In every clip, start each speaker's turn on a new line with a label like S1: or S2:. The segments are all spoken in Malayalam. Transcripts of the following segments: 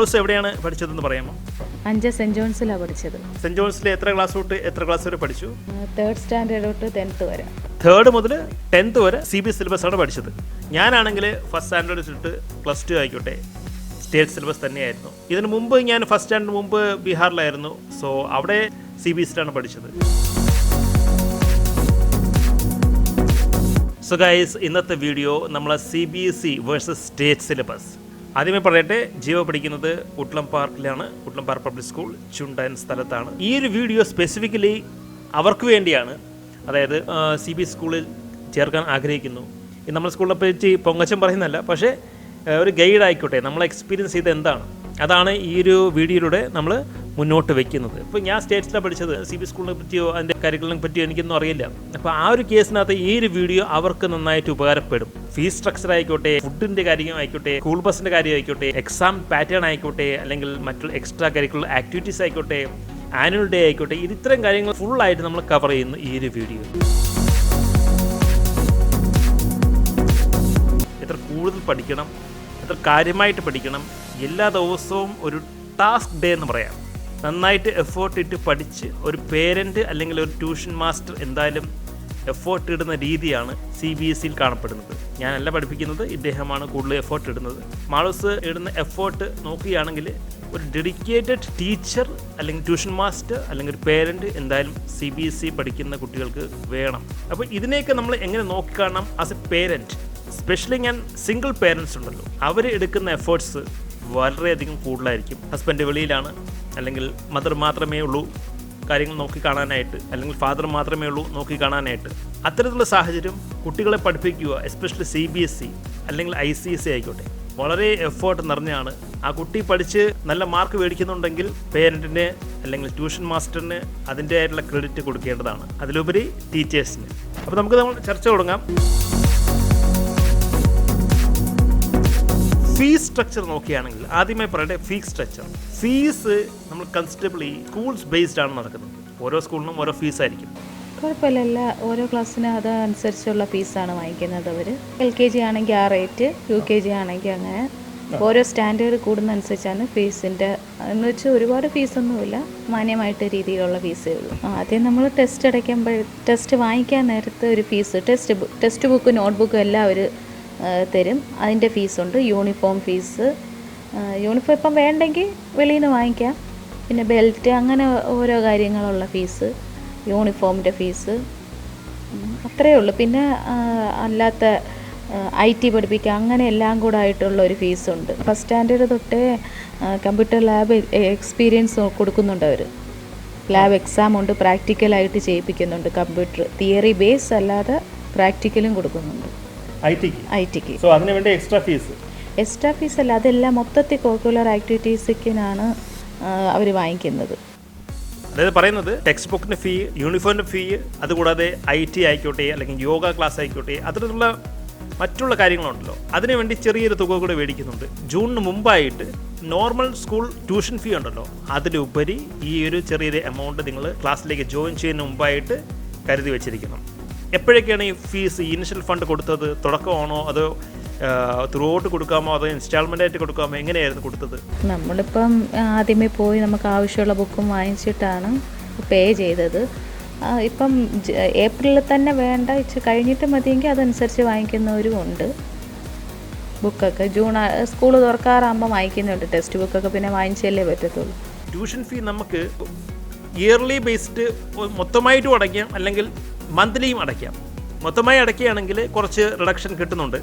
S1: മാളൂസ് എവിടെയാണ് പഠിച്ചതെന്ന് പറയാമോ?
S2: അഞ്ച് സെന്റ് ജോൺസിലാണ് പഠിച്ചത്.
S1: സെന്റ് ജോൺസിലെ എത്ര ക്ലാസ് തൊട്ട് എത്ര ക്ലാസ് വരെ പഠിച്ചു?
S2: തേർഡ് സ്റ്റാൻഡേർഡ് തൊട്ട് ടെൻത്ത് വരെ.
S1: തേർഡ് മുതൽ ടെൻത്ത് വരെ സി ബി എസ് സിലബസ് ആണ് പഠിച്ചത്. ഞാനാണെങ്കിൽ ഫസ്റ്റ് സ്റ്റാൻഡേർഡ് തൊട്ട് പ്ലസ് ടു ആയിക്കോട്ടെ സ്റ്റേറ്റ് സിലബസ് തന്നെയായിരുന്നു. ഇതിന് മുമ്പ് ഞാൻ ഫസ്റ്റ് സ്റ്റാൻഡേർഡ് മുമ്പ് ബീഹാറിലായിരുന്നു. സോ അവിടെ സി ബി എസ് സിയിലാണ് പഠിച്ചത്. സോ ഗൈസ് ഇന്നത്തെ വീഡിയോ നമ്മളെ C B S E versus state syllabus ആദ്യമേ പറയട്ടെ ജീവ പഠിക്കുന്നത് Uttlam പാർക്കിലാണ് Uttlam park public school ചുണ്ടൻ സ്ഥലത്താണ്. ഈ ഒരു വീഡിയോ സ്പെസിഫിക്കലി അവർക്ക് വേണ്ടിയാണ്. അതായത് സി ബി സ്കൂളിൽ ചേർക്കാൻ ആഗ്രഹിക്കുന്നു. ഇത് നമ്മുടെ സ്കൂളിനെ പറ്റി പൊങ്ങച്ചം പറയുന്നതല്ല പക്ഷേ ഒരു ഗൈഡ് ആയിക്കോട്ടെ നമ്മൾ എക്സ്പീരിയൻസ് ചെയ്ത് എന്താണ്? അതാണ് ഈ ഒരു വീഡിയോയിലൂടെ നമ്മൾ മുന്നോട്ട് വെക്കുന്നത്. ഇപ്പോൾ ഞാൻ സ്റ്റേറ്റ്സിലാണ് പഠിച്ചത്. സി ബി സ്കൂളിനെ പറ്റിയോ അതിന്റെ കരിക്കുലറിനെ പറ്റിയോ എനിക്കൊന്നും അറിയില്ല. അപ്പോൾ ആ ഒരു കേസിനകത്ത് ഈ ഒരു വീഡിയോ അവർക്ക് നന്നായിട്ട് ഉപകാരപ്പെടും. ഫീസ് സ്ട്രക്ചർ ആയിക്കോട്ടെ ഫുഡിന്റെ കാര്യം ആയിക്കോട്ടെ സ്കൂൾ ബസ്സിന്റെ കാര്യം ആയിക്കോട്ടെ എക്സാം പാറ്റേൺ ആയിക്കോട്ടെ അല്ലെങ്കിൽ മറ്റുള്ള എക്സ്ട്രാ കരിക്കുലർ ആക്ടിവിറ്റീസ് ആയിക്കോട്ടെ ആനുവൽ ഡേ ആയിക്കോട്ടെ ഇത് ഇത്തരം കാര്യങ്ങൾ ഫുള്ളായിട്ട് നമ്മൾ കവർ ചെയ്യുന്നു ഈ ഒരു വീഡിയോ. എത്ര കൂടുതൽ പഠിക്കണം എത്ര കാര്യമായിട്ട് പഠിക്കണം. എല്ലാ ദിവസവും ഒരു ടാസ്ക് ഡേ എന്ന് പറയാം. നന്നായിട്ട് എഫേർട്ട് ഇട്ട് പഠിച്ച് ഒരു പേരന്റ് അല്ലെങ്കിൽ ഒരു ട്യൂഷൻ മാസ്റ്റർ എന്തായാലും എഫേർട്ട് ഇടുന്ന രീതിയാണ് സി ബി എസ് സിയിൽ കാണപ്പെടുന്നത്. ഞാനല്ല പഠിപ്പിക്കുന്നത് ഇദ്ദേഹമാണ് കൂടുതൽ എഫേർട്ട് ഇടുന്നത്. മാളൂസ് ഇടുന്ന എഫേർട്ട് നോക്കുകയാണെങ്കിൽ ഒരു ഡെഡിക്കേറ്റഡ് ടീച്ചർ അല്ലെങ്കിൽ ട്യൂഷൻ മാസ്റ്റർ അല്ലെങ്കിൽ ഒരു പേരന്റ് എന്തായാലും സി ബി എസ് സി പഠിക്കുന്ന കുട്ടികൾക്ക് വേണം. അപ്പോൾ ഇതിനെയൊക്കെ നമ്മൾ എങ്ങനെ നോക്കിക്കാണണം ആസ് എ പേരന്റ് സ്പെഷ്യലി ഞാൻ സിംഗിൾ പേരൻസ് ഉണ്ടല്ലോ. അവർ എടുക്കുന്ന എഫേർട്സ് വളരെയധികം കൂടുതലായിരിക്കും. ഹസ്ബൻഡ് വെളിയിലാണ് അല്ലെങ്കിൽ മദർ മാത്രമേ ഉള്ളൂ കാര്യങ്ങൾ നോക്കി കാണാനായിട്ട് അല്ലെങ്കിൽ ഫാദർ മാത്രമേ ഉള്ളൂ നോക്കി കാണാനായിട്ട്. അത്തരത്തിലുള്ള സാഹചര്യം കുട്ടികളെ പഠിപ്പിക്കുക especially C B S E അല്ലെങ്കിൽ ഐ സി എസ് സി ആയിക്കോട്ടെ വളരെ എഫേർട്ട് നിറഞ്ഞാണ് ആ കുട്ടി പഠിച്ച് നല്ല മാർക്ക് മേടിക്കുന്നുണ്ടെങ്കിൽ പേരന്റിന് അല്ലെങ്കിൽ ട്യൂഷൻ മാസ്റ്ററിന് അതിന്റെ ആയിട്ടുള്ള ക്രെഡിറ്റ് കൊടുക്കേണ്ടതാണ്. അതിലുപരി ടീച്ചേഴ്സിന് അപ്പോൾ നമുക്ക് നമ്മൾ ചർച്ച തുടങ്ങാം. ഫീസ് സ്ട്രക്ചർ നോക്കുകയാണെങ്കിൽ ആദ്യമായി പറയട്ടെ ഫീസ് സ്ട്രക്ചർ ഫീസ് നമ്മൾ കൺസിഡബിളി സ്കൂൾസ് ബേസ്ഡ് ആണ് നടക്കുന്നത്. ഓരോ സ്കൂളിനും ഓരോ ഫീസ് ആയിരിക്കും.
S2: കുഴപ്പമില്ല ഓരോ ക്ലാസ്സിന് അതനുസരിച്ചുള്ള ഫീസാണ് വാങ്ങിക്കുന്നത് അവർ എൽ കെ ജി ആണെങ്കിൽ ആ റേറ്റ് യു കെ ജി ആണെങ്കിൽ അങ്ങനെ. ഓരോ സ്റ്റാൻഡേർഡ് കൂടുന്നതനുസരിച്ചാണ് ഫീസിന്റെ എന്ന് വെച്ചാൽ ഒരുപാട് ഫീസൊന്നുമില്ല മാന്യമായിട്ട് രീതിയിലുള്ള ഫീസേ ഉള്ളൂ. ആദ്യം നമ്മൾ ടെസ്റ്റ് അടയ്ക്കുമ്പോൾ ടെസ്റ്റ് വാങ്ങിക്കാൻ നേരത്തെ ഒരു fees test text book note ബുക്കും എല്ലാം അവർ തരും. അതിന്റെ ഫീസുണ്ട്. Uniform fees. യൂണിഫോം ഇപ്പം വേണ്ടെങ്കിൽ വെളിയിൽ നിന്ന് വാങ്ങിക്കാം. പിന്നെ ബെൽറ്റ് അങ്ങനെ ഓരോ കാര്യങ്ങളുള്ള ഫീസ്. യൂണിഫോമിന്റെ ഫീസ്. അത്രയേ ഉള്ളൂ. പിന്നെ അല്ലാത്ത ഐ ടി പഠിപ്പിക്കുക അങ്ങനെ എല്ലാം കൂടെ ആയിട്ടുള്ള ഒരു ഫീസുണ്ട്. ഫസ്റ്റ് സ്റ്റാൻഡേർഡ് തൊട്ടേ കമ്പ്യൂട്ടർ ലാബ് എക്സ്പീരിയൻസ് കൊടുക്കുന്നുണ്ട് അവർ ലാബ് എക്സാം ഉണ്ട്. പ്രാക്ടിക്കലായിട്ട് ചെയ്യിപ്പിക്കുന്നുണ്ട് കമ്പ്യൂട്ടർ. തിയറി ബേസ് അല്ലാതെ പ്രാക്ടിക്കലും കൊടുക്കുന്നുണ്ട്.
S1: ഐ ടിക്ക് സോ അതിനുവേണ്ടി എക്സ്ട്രാ ഫീസ്
S2: എക്സ്ട്രാ ഫീസ് അല്ല അതെല്ലാം മൊത്തത്തിൽ കോക്കുലർ ആക്ടിവിറ്റീസിനാണ് അവർ വാങ്ങിക്കുന്നത്.
S1: അതായത് പറയുന്നത് ടെക്സ്റ്റ് ബുക്കിന്റെ ഫീ യൂണിഫോമിന്റെ ഫീ അതുകൂടാതെ ഐ ടി ആയിക്കോട്ടെ അല്ലെങ്കിൽ യോഗ ക്ലാസ് ആയിക്കോട്ടെ അത്തരത്തിലുള്ള മറ്റുള്ള കാര്യങ്ങളുണ്ടല്ലോ. അതിനുവേണ്ടി ചെറിയൊരു തുക കൂടെ മേടിക്കുന്നുണ്ട്. ജൂണിന് മുമ്പായിട്ട് നോർമൽ സ്കൂൾ ട്യൂഷൻ ഫീ ഉണ്ടല്ലോ. അതിലുപരി ഈ ഒരു ചെറിയൊരു എമൗണ്ട് നിങ്ങൾ ക്ലാസ്സിലേക്ക് ജോയിൻ ചെയ്യുന്നതിന് മുമ്പായിട്ട് കരുതി വെച്ചിരിക്കണം. എപ്പോഴൊക്കെയാണ് ഈ ഫീസ് ഇനിഷ്യൽ ഫണ്ട് കൊടുത്തത്? തുടക്കമാണോ? അതോ ത്രൂ ഔട്ട് കൊടുക്കാമോ? അതോ ഇൻസ്റ്റാൾമെന്റ് ആയിട്ട് കൊടുക്കാമോ? എങ്ങനെയായിരുന്നു കൊടുത്തത്?
S2: നമ്മളിപ്പം ആദ്യമേ പോയി നമുക്ക് ആവശ്യമുള്ള ബുക്കും വാങ്ങിച്ചിട്ടാണ് പേ ചെയ്തത്. ഇപ്പം ഏപ്രിലിൽ തന്നെ വേണ്ട ഇച്ച് കഴിഞ്ഞിട്ട് മതിയെങ്കിൽ അതനുസരിച്ച് വാങ്ങിക്കുന്നവരും ഉണ്ട്. ബുക്കൊക്കെ ജൂൺ സ്കൂൾ തുറക്കാറാകുമ്പോൾ വാങ്ങിക്കുന്നുണ്ട്. ടെക്സ്റ്റ് ബുക്കൊക്കെ പിന്നെ വാങ്ങിച്ചല്ലേ പറ്റത്തുള്ളൂ.
S1: ട്യൂഷൻ ഫീ നമുക്ക് ഇയർലി ബേസ്ഡ് മൊത്തമായിട്ട് അടയ്ക്കാം അല്ലെങ്കിൽ മന്ത്ലിയും അടയ്ക്കാം. മൊത്തമായി അടയ്ക്കുകയാണെങ്കിൽ കുറച്ച് റിഡക്ഷൻ കിട്ടുന്നുണ്ട്.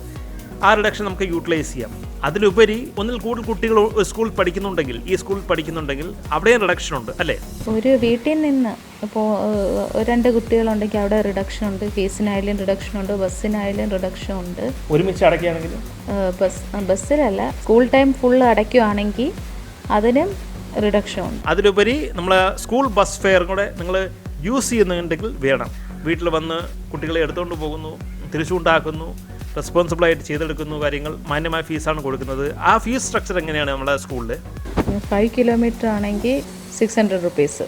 S1: ആ റിഡക്ഷൻ നമുക്ക് യൂട്ടിലൈസ് ചെയ്യാം. അതിലുപരി ഒന്നിൽ കൂടുതൽ കുട്ടികൾ സ്കൂളിൽ പഠിക്കുന്നുണ്ടെങ്കിൽ ഈ സ്കൂളിൽ പഠിക്കുന്നുണ്ടെങ്കിൽ അവിടെയും റിഡക്ഷൻ ഉണ്ട് അല്ലേ?
S2: ഒരു വീട്ടിൽ നിന്ന് ഇപ്പോൾ രണ്ട് കുട്ടികളുണ്ടെങ്കിൽ അവിടെ റിഡക്ഷൻ ഉണ്ട്. ഫീസിനായാലും റിഡക്ഷൻ ഉണ്ട്. ബസ്സിനായാലും റിഡക്ഷൻ ഉണ്ട്.
S1: ഒരുമിച്ച് അടയ്ക്കുകയാണെങ്കിൽ?
S2: ബസ് ബസ്സിലല്ല. സ്കൂൾ ടൈം ഫുൾ അടയ്ക്കുകയാണെങ്കിൽ അതിനും റിഡക്ഷൻ ഉണ്ട്.
S1: അതിലുപരി നമ്മൾ സ്കൂൾ ബസ് ഫെയർ കൂടെ നിങ്ങൾ യൂസ് ചെയ്യുന്നുണ്ടെങ്കിൽ വേണം. വീട്ടിൽ വന്ന് കുട്ടികളെ എടുത്തുകൊണ്ട് പോകുന്നു തിരിച്ചുകൊണ്ടാക്കുന്നു റെസ്പോൺസിബിളായിട്ട് ചെയ്തെടുക്കുന്നു കാര്യങ്ങൾ മാന്യമായ ഫീസാണ് കൊടുക്കുന്നത്. ആ ഫീസ് സ്ട്രക്ചർ എങ്ങനെയാണ് നമ്മുടെ സ്കൂളിൽ
S2: ഫൈവ് കിലോമീറ്റർ ആണെങ്കിൽ സിക്സ് ഹൺഡ്രഡ് റുപ്പീസ്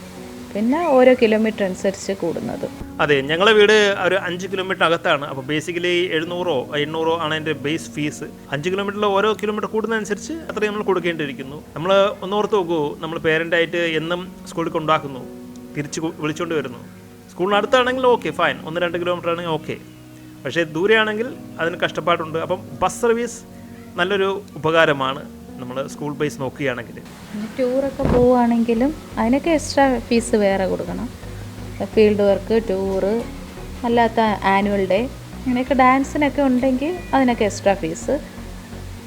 S2: പിന്നെ ഓരോ കിലോമീറ്റർ അനുസരിച്ച് കൂടുന്നത്.
S1: അതെ ഞങ്ങളെ വീട് ഒരു അഞ്ച് കിലോമീറ്റർ അകത്താണ്. അപ്പോൾ ബേസിക്കലി എഴുന്നൂറോ എണ്ണൂറോ ആണ് എന്റെ ബേസ് ഫീസ് അഞ്ച് കിലോമീറ്ററിൽ ഓരോ കിലോമീറ്റർ കൂടുന്നതനുസരിച്ച് അത്രയും നമ്മൾ കൊടുക്കേണ്ടിയിരിക്കുന്നു. നമ്മൾ ഒന്നോർത്ത് നോക്കൂ നമ്മൾ പേരന്റായിട്ട് എന്നും സ്കൂളിൽ കൊണ്ടാക്കുന്നു തിരിച്ച് വിളിച്ചുകൊണ്ട് വരുന്നു. സ്കൂളിന് അടുത്താണെങ്കിൽ ഓക്കെ ഫൈൻ ഒന്ന് രണ്ട് കിലോമീറ്റർ ആണെങ്കിൽ ഓക്കെ പക്ഷേ ദൂരെയാണെങ്കിൽ അതിന് കഷ്ടപ്പാടുണ്ട്. അപ്പം ബസ് സർവീസ് നല്ലൊരു ഉപകാരമാണ് നമ്മൾ സ്കൂൾ ബേസ് നോക്കുകയാണെങ്കിൽ.
S2: ടൂറൊക്കെ പോവുകയാണെങ്കിലും അതിനൊക്കെ എക്സ്ട്രാ ഫീസ് വേറെ കൊടുക്കണം. ഫീൽഡ് വർക്ക് ടൂറ് അല്ലാത്ത ആനുവൽ ഡേ അങ്ങനെയൊക്കെ ഡാൻസിനൊക്കെ ഉണ്ടെങ്കിൽ അതിനൊക്കെ എക്സ്ട്രാ ഫീസ്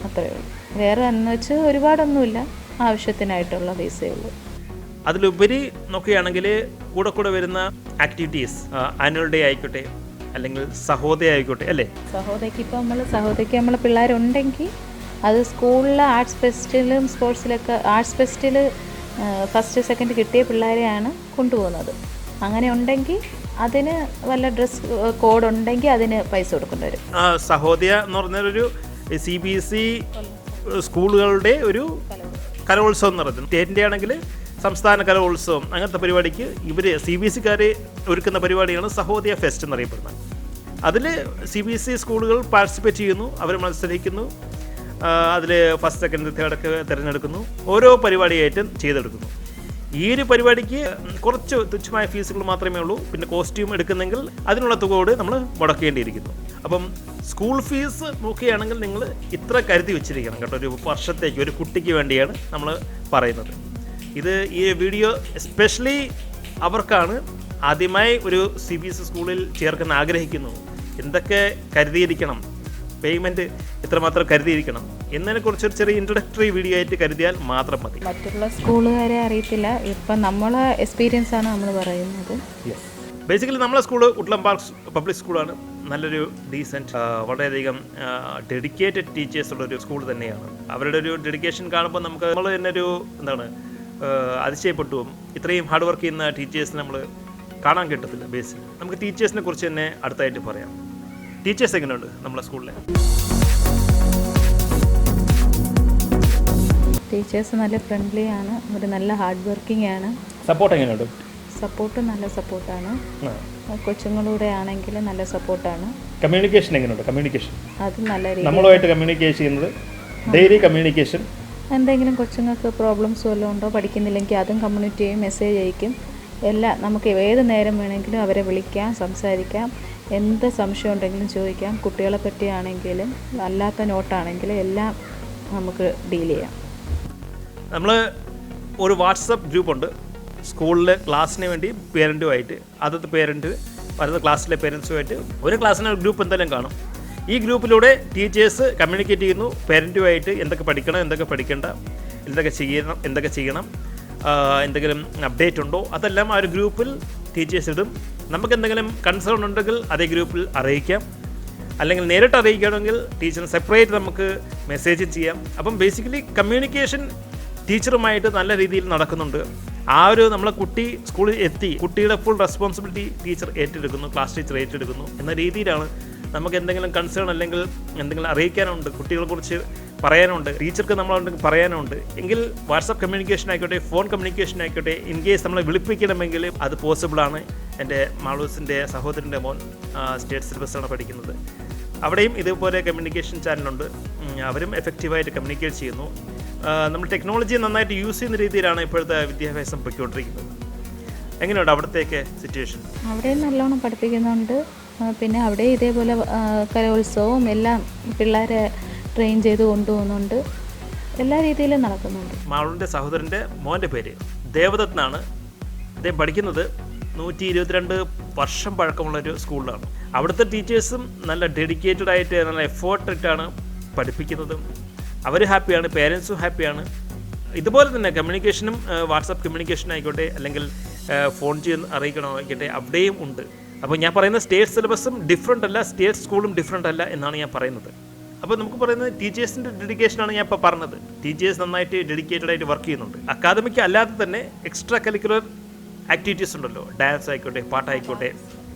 S2: അത്രയേ ഉള്ളൂ. വേറെ എന്ന് വെച്ച് ഒരുപാടൊന്നുമില്ല. ആവശ്യത്തിനായിട്ടുള്ള ഫീസേ ഉള്ളൂ.
S1: അതിലുപരി നോക്കുകയാണെങ്കിൽ കൂടെ കൂടെ വരുന്ന ആക്ടിവിറ്റീസ് ആനുവൽ ഡേ ആയിക്കോട്ടെ അല്ലെങ്കിൽ സഹോദയ ആയിക്കോട്ടെ അല്ലേ?
S2: സഹോദയ്ക്ക് ഇപ്പോൾ നമ്മൾ സഹോദയ്ക്ക് നമ്മൾ പിള്ളേരുണ്ടെങ്കിൽ അത് സ്കൂളിലെ ആർട്സ് ഫെസ്റ്റിലും സ്പോർട്സിലൊക്കെ ആർട്സ് ഫെസ്റ്റിൽ ഫസ്റ്റ് സെക്കൻഡ് കിട്ടിയ പിള്ളേരെയാണ് കൊണ്ടുപോകുന്നത്. അങ്ങനെ ഉണ്ടെങ്കിൽ അതിന് വല്ല ഡ്രസ് കോഡ് ഉണ്ടെങ്കിൽ അതിന് പൈസ കൊടുക്കേണ്ടി വരും.
S1: സഹോദയ എന്ന് പറഞ്ഞൊരു സി ബി എസ് ഇ സ്കൂളുകളുടെ ഒരു കലോത്സവം നടത്തുന്നു. സ്റ്റേറ്റിന്റെ ആണെങ്കിൽ സംസ്ഥാന കലോത്സവം അങ്ങനത്തെ പരിപാടിക്ക് ഇവർ സി ബി എസ് സിക്കാർ ഒരുക്കുന്ന പരിപാടിയാണ് സഹോദയ ഫെസ്റ്റ് എന്നറിയപ്പെടുന്നത്. അതിൽ സി ബി എസ് ഇ സ്കൂളുകൾ പാർട്ടിസിപ്പേറ്റ് ചെയ്യുന്നു അവർ മത്സരിക്കുന്നു അതിൽ ഫസ്റ്റ് സെക്കൻഡ് തേർഡ് ഒക്കെ തിരഞ്ഞെടുക്കുന്നു ഓരോ പരിപാടിയായിട്ടും ചെയ്തെടുക്കുന്നു. ഈ ഒരു പരിപാടിക്ക് കുറച്ച് തുച്ഛമായ ഫീസുകൾ മാത്രമേ ഉള്ളൂ പിന്നെ കോസ്റ്റ്യൂം എടുക്കുന്നെങ്കിൽ അതിനുള്ള തുക കൂടി നമ്മൾ മുടക്കേണ്ടിയിരിക്കുന്നു. അപ്പം സ്കൂൾ ഫീസ് നോക്കുകയാണെങ്കിൽ നിങ്ങൾ ഇത്ര കരുതി വെച്ചിരിക്കണം കേട്ടോ ഒരു വർഷത്തേക്ക് ഒരു കുട്ടിക്ക് വേണ്ടിയാണ് നമ്മൾ പറയുന്നത്. ഇത് ഈ വീഡിയോ എസ്പെഷ്യലി അവർക്കാണ് ആദ്യമായി ഒരു സി ബി എസ് സ്കൂളിൽ ചേർക്കാൻ ആഗ്രഹിക്കുന്നു. എന്തൊക്കെ കരുതിയിരിക്കണം? പേയ്മെന്റ് ഇത്രമാത്രം കരുതിയിരിക്കണം? എന്നതിനെക്കുറിച്ച് ഒരു ചെറിയ ഇൻട്രൊഡക്ടറി വീഡിയോ ആയിട്ട് കരുതിയാൽ മാത്രം മതി.
S2: മറ്റുള്ള സ്കൂളുകാരെ അറിയത്തില്ല. ഇപ്പം നമ്മളെ എക്സ്പീരിയൻസ് ആണ് നമ്മൾ പറയുന്നത്.
S1: ബേസിക്കലി നമ്മളെ സ്കൂൾ ഉട്ട്ലം പാർക്ക് പബ്ലിക് സ്കൂളാണ് നല്ലൊരു ഡീസന്റ് വളരെയധികം ഡെഡിക്കേറ്റഡ് ടീച്ചേഴ്സ് ഉള്ള ഒരു സ്കൂൾ തന്നെയാണ്. അവരുടെ ഒരു ഡെഡിക്കേഷൻ കാണുമ്പോൾ നമുക്ക് നമ്മൾ തന്നെ ഒരു എന്താണ് അതിശയപ്പെട്ടു പോകും. ഇത്രയും ഹാർഡ് വർക്ക് ചെയ്യുന്ന ടീച്ചേഴ്സിനെ നമ്മൾ കാണാൻ കിട്ടത്തില്ല ബേസിൽ നമുക്ക് ടീച്ചേഴ്സിനെ കുറിച്ച് തന്നെ അടുത്തായിട്ട് പറയാം. ടീച്ചേഴ്സ് എങ്ങനെയുണ്ട് നമ്മളെ സ്കൂളിലെ?
S2: ടീച്ചേഴ്സ് നല്ല ഫ്രണ്ട്ലി ആണ് അവർ നല്ല ഹാർഡ് വർക്കിംഗ് ആണ്.
S1: സപ്പോർട്ട് എങ്ങനെയുണ്ട്?
S2: സപ്പോർട്ട് നല്ല സപ്പോർട്ടാണ് കൊച്ചുങ്ങളുടെ ആണെങ്കിൽ നല്ല സപ്പോർട്ടാണ്
S1: കമ്മ്യൂണിക്കേഷൻ എങ്ങനെയുണ്ട്? കമ്മ്യൂണിക്കേഷൻ
S2: അത് നല്ല രീതി
S1: നമ്മളുമായിട്ട് കമ്മ്യൂണിക്കേഷൻ ചെയ്യുന്നത് ഡെയിലി കമ്മ്യൂണിക്കേഷൻ
S2: എന്തെങ്കിലും കൊച്ചുങ്ങൾക്ക് പ്രോബ്ലംസ് വല്ലതും ഉണ്ടോ? പഠിക്കുന്നില്ലെങ്കിൽ അതും കമ്മ്യൂണിറ്റി ചെയ്യും മെസ്സേജ് അയക്കും. എല്ലാ നമുക്ക് ഏത് നേരം വേണമെങ്കിലും അവരെ വിളിക്കാം സംസാരിക്കാം. എന്ത് സംശയം ഉണ്ടെങ്കിലും ചോദിക്കാം. കുട്ടികളെ പറ്റിയാണെങ്കിലും അല്ലാത്ത നോട്ടാണെങ്കിലും എല്ലാം നമുക്ക് ഡീൽ ചെയ്യാം.
S1: നമ്മൾ ഒരു വാട്സപ്പ് ഗ്രൂപ്പുണ്ട് സ്കൂളിലെ ക്ലാസ്സിന് വേണ്ടി പേരന്റുമായിട്ട് അതത് പേരന്റ് അതത് ക്ലാസ്സിലെ പേരൻസുമായിട്ട് ഒരു ക്ലാസ്സിന് ഗ്രൂപ്പ് എന്തായാലും കാണും. ഈ ഗ്രൂപ്പിലൂടെ ടീച്ചേഴ്സ് കമ്മ്യൂണിക്കേറ്റ് ചെയ്യുന്നു പേരന്റുമായിട്ട് എന്തൊക്കെ പഠിക്കണം എന്തൊക്കെ പഠിക്കേണ്ട എന്തൊക്കെ ചെയ്യണം എന്തൊക്കെ ചെയ്യണം എന്തെങ്കിലും അപ്ഡേറ്റ് ഉണ്ടോ? അതെല്ലാം ആ ഒരു ഗ്രൂപ്പിൽ ടീച്ചേഴ്സ് ഇടും. നമുക്ക് എന്തെങ്കിലും കൺസേൺ ഉണ്ടെങ്കിൽ അതേ ഗ്രൂപ്പിൽ അറിയിക്കാം. അല്ലെങ്കിൽ നേരിട്ട് അറിയിക്കുകയാണെങ്കിൽ ടീച്ചറിന് സെപ്പറേറ്റ് നമുക്ക് മെസ്സേജ് ചെയ്യാം. അപ്പം ബേസിക്കലി കമ്മ്യൂണിക്കേഷൻ ടീച്ചറുമായിട്ട് നല്ല രീതിയിൽ നടക്കുന്നുണ്ട്. ആ ഒരു നമ്മളെ കുട്ടി സ്കൂളിൽ എത്തി കുട്ടിയുടെ ഫുൾ റെസ്പോൺസിബിലിറ്റി ടീച്ചർ ഏറ്റെടുക്കുന്നു ക്ലാസ് ടീച്ചർ ഏറ്റെടുക്കുന്നു എന്ന രീതിയിലാണ് നമുക്ക് എന്തെങ്കിലും കൺസേൺ അല്ലെങ്കിൽ എന്തെങ്കിലും അറിയിക്കാനുണ്ട് കുട്ടികളെ കുറിച്ച് പറയാനുണ്ട് ടീച്ചർക്ക് നമ്മളുണ്ടെങ്കിൽ പറയാനുണ്ട് എങ്കിൽ വാട്സപ്പ് കമ്മ്യൂണിക്കേഷൻ ആയിക്കോട്ടെ ഫോൺ കമ്മ്യൂണിക്കേഷൻ ആയിക്കോട്ടെ ഇൻ കേസ് നമ്മളെ വിളിപ്പിക്കണമെങ്കിൽ അത് പോസിബിളാണ് എന്റെ മാളൂസിന്റെ സഹോദരന്റെ മോൻ സ്റ്റേറ്റ് സിലബസാണ് പഠിക്കുന്നത്. അവിടെയും ഇതുപോലെ കമ്മ്യൂണിക്കേഷൻ ചാനലുണ്ട് അവരും എഫക്റ്റീവായിട്ട് കമ്മ്യൂണിക്കേറ്റ് ചെയ്യുന്നു. നമ്മൾ ടെക്നോളജി നന്നായിട്ട് യൂസ് ചെയ്യുന്ന രീതിയിലാണ് ഇപ്പോഴത്തെ വിദ്യാഭ്യാസം പൊയ്ക്കൊണ്ടിരിക്കുന്നത്. എങ്ങനെയുണ്ട് അവിടത്തേക്ക് സിറ്റുവേഷൻ
S2: അവിടെ നല്ലോണം പഠിപ്പിക്കുന്നുണ്ട്. പിന്നെ അവിടെ ഇതേപോലെ കലോത്സവവും എല്ലാം പിള്ളേരെ ട്രെയിൻ ചെയ്ത് കൊണ്ടുപോകുന്നുണ്ട്. എല്ലാ രീതിയിലും നടക്കുന്നുണ്ട്.
S1: മാളുടെ സഹോദരന്റെ മോന്റെ പേര് ദേവദത്ത് എന്നാണ്. അദ്ദേഹം പഠിക്കുന്നത് നൂറ്റി ഇരുപത്തിരണ്ട് വർഷം പഴക്കമുള്ളൊരു സ്കൂളിലാണ്. അവിടുത്തെ ടീച്ചേഴ്സും നല്ല ഡെഡിക്കേറ്റഡ് ആയിട്ട് നല്ല എഫേർട്ടിട്ടാണ് പഠിപ്പിക്കുന്നതും. അവർ ഹാപ്പിയാണ് പേരൻസും ഹാപ്പിയാണ്. ഇതുപോലെ തന്നെ കമ്മ്യൂണിക്കേഷനും വാട്സപ്പ് കമ്മ്യൂണിക്കേഷൻ ആയിക്കോട്ടെ അല്ലെങ്കിൽ ഫോൺ ചെയ്ത് അറിയിക്കണമായിക്കോട്ടെ അവിടെയും ഉണ്ട്. അപ്പോൾ ഞാൻ പറയുന്ന സ്റ്റേറ്റ് സിലബസും ഡിഫറെന്റ് അല്ല സ്റ്റേറ്റ് സ്കൂളും ഡിഫറെന്റ് അല്ല എന്നാണ് ഞാൻ പറയുന്നത്. അപ്പോൾ നമുക്ക് പറയുന്നത് ടീച്ചേഴ്സിന്റെ ഡെഡിക്കേഷനാണ് ഞാൻ ഇപ്പോൾ പറഞ്ഞത്. ടീച്ചേഴ്സ് നന്നായിട്ട് ഡെഡിക്കേറ്റഡ് ആയിട്ട് വർക്ക് ചെയ്യുന്നുണ്ട്. അക്കാദമിക് അല്ലാതെ തന്നെ എക്സ്ട്രാ കരിക്കുലർ ആക്ടിവിറ്റീസ് ഉണ്ടല്ലോ. ഡാൻസ് ആയിക്കോട്ടെ പാട്ടായിക്കോട്ടെ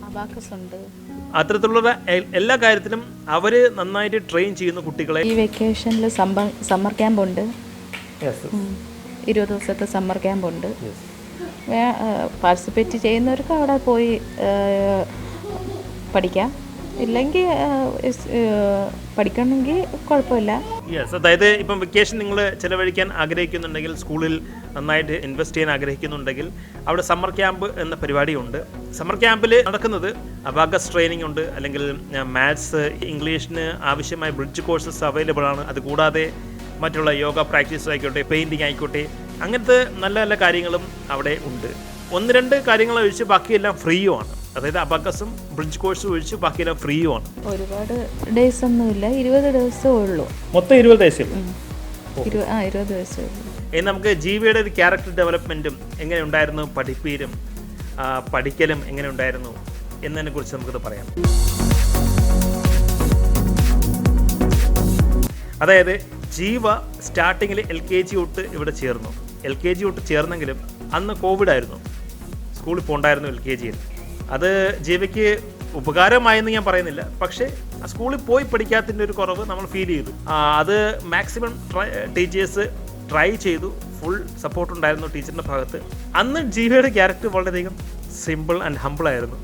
S2: അബാക്കസ് ഉണ്ട്
S1: അത്തരത്തിലുള്ള എല്ലാ കാര്യത്തിലും അവർ നന്നായിട്ട് ട്രെയിൻ ചെയ്യുന്ന കുട്ടികളെ
S2: ഈ വെക്കേഷനിൽ സമ്മർ ക്യാമ്പ് ഉണ്ട്. ഇരുപത് ദിവസത്തെ സമ്മർ ക്യാമ്പ് ഉണ്ട്. പാർട്ടിസിപ്പേറ്റ് ചെയ്യുന്നവർക്ക് അവിടെ പോയി പഠിക്കാം. ഇല്ലെങ്കിൽ പഠിക്കണമെങ്കിൽ കുഴപ്പമില്ല.
S1: യെസ് അതായത് ഇപ്പം വെക്കേഷൻ നിങ്ങൾ ചിലവഴിക്കാൻ ആഗ്രഹിക്കുന്നുണ്ടെങ്കിൽ സ്കൂളിൽ നന്നായിട്ട് ഇൻവെസ്റ്റ് ചെയ്യാൻ ആഗ്രഹിക്കുന്നുണ്ടെങ്കിൽ അവിടെ സമ്മർ ക്യാമ്പ് എന്ന പരിപാടിയുണ്ട്. സമ്മർ ക്യാമ്പിൽ നടക്കുന്നത് അബാഗസ് ട്രെയിനിങ് ഉണ്ട് അല്ലെങ്കിൽ മാത്സ് ഇംഗ്ലീഷിന് ആവശ്യമായ ബ്രിഡ്ജ് കോഴ്സസ് അവൈലബിൾ ആണ്. അതുകൂടാതെ മറ്റുള്ള യോഗ പ്രാക്ടീസ് ആയിക്കോട്ടെ പെയിന്റിങ് ആയിക്കോട്ടെ അങ്ങനത്തെ നല്ല നല്ല കാര്യങ്ങളും അവിടെ ഉണ്ട്. ഒന്ന് രണ്ട് കാര്യങ്ങൾ ഒഴിച്ച് ബാക്കിയെല്ലാം ഫ്രീയും ആണ് അതായത് അബക്കസും ബ്രിഡ്ജ് കോഴ്സും ഒഴിച്ച് ബാക്കിയെല്ലാം ഫ്രീയും ആണ്
S2: ഒരുപാട് ഡേയ്സ് ഒന്നുമില്ല ഇരുപത് ദിവസമേ ഉള്ളൂ.
S1: മൊത്തം ഇരുപത് ദിവസം
S2: ആ ഇരുപത് ദിവസമേ ഉള്ളൂ.
S1: ഇനി നമുക്ക് ജീവിയുടെ ഒരു ക്യാരക്ടർ ഡെവലപ്മെന്റും എങ്ങനെ ഉണ്ടായിരുന്നു പഠിപ്പീരും പഠിക്കലും എങ്ങനെ ഉണ്ടായിരുന്നു എന്നതിനെ കുറിച്ച് നമുക്കിത് പറയാം. അതായത് ജീവ സ്റ്റാർട്ടിങ്ങിൽ എൽ കെ ജി തൊട്ട് ഇവിടെ ചേർന്നു. എൽ കെ ജി തൊട്ട് ചേർന്നെങ്കിലും അന്ന് കോവിഡ് ആയിരുന്നു സ്കൂളിൽ പോകണ്ടായിരുന്നു എൽ കെ ജിയിൽ. അത് ജീവയ്ക്ക് ഉപകാരമായെന്ന് ഞാൻ പറയുന്നില്ല. പക്ഷേ സ്കൂളിൽ പോയി പഠിക്കാത്തതിന്റെ ഒരു കുറവ് നമ്മൾ ഫീൽ ചെയ്തു. അത് മാക്സിമം ടീച്ചേഴ്സ് ട്രൈ ചെയ്തു. ഫുൾ സപ്പോർട്ട് ഉണ്ടായിരുന്നു ടീച്ചറിന്റെ ഭാഗത്ത്. അന്ന് ജീവയുടെ ക്യാരക്ടർ വളരെയധികം സിമ്പിൾ ആൻഡ് ഹമ്പിൾ ആയിരുന്നു.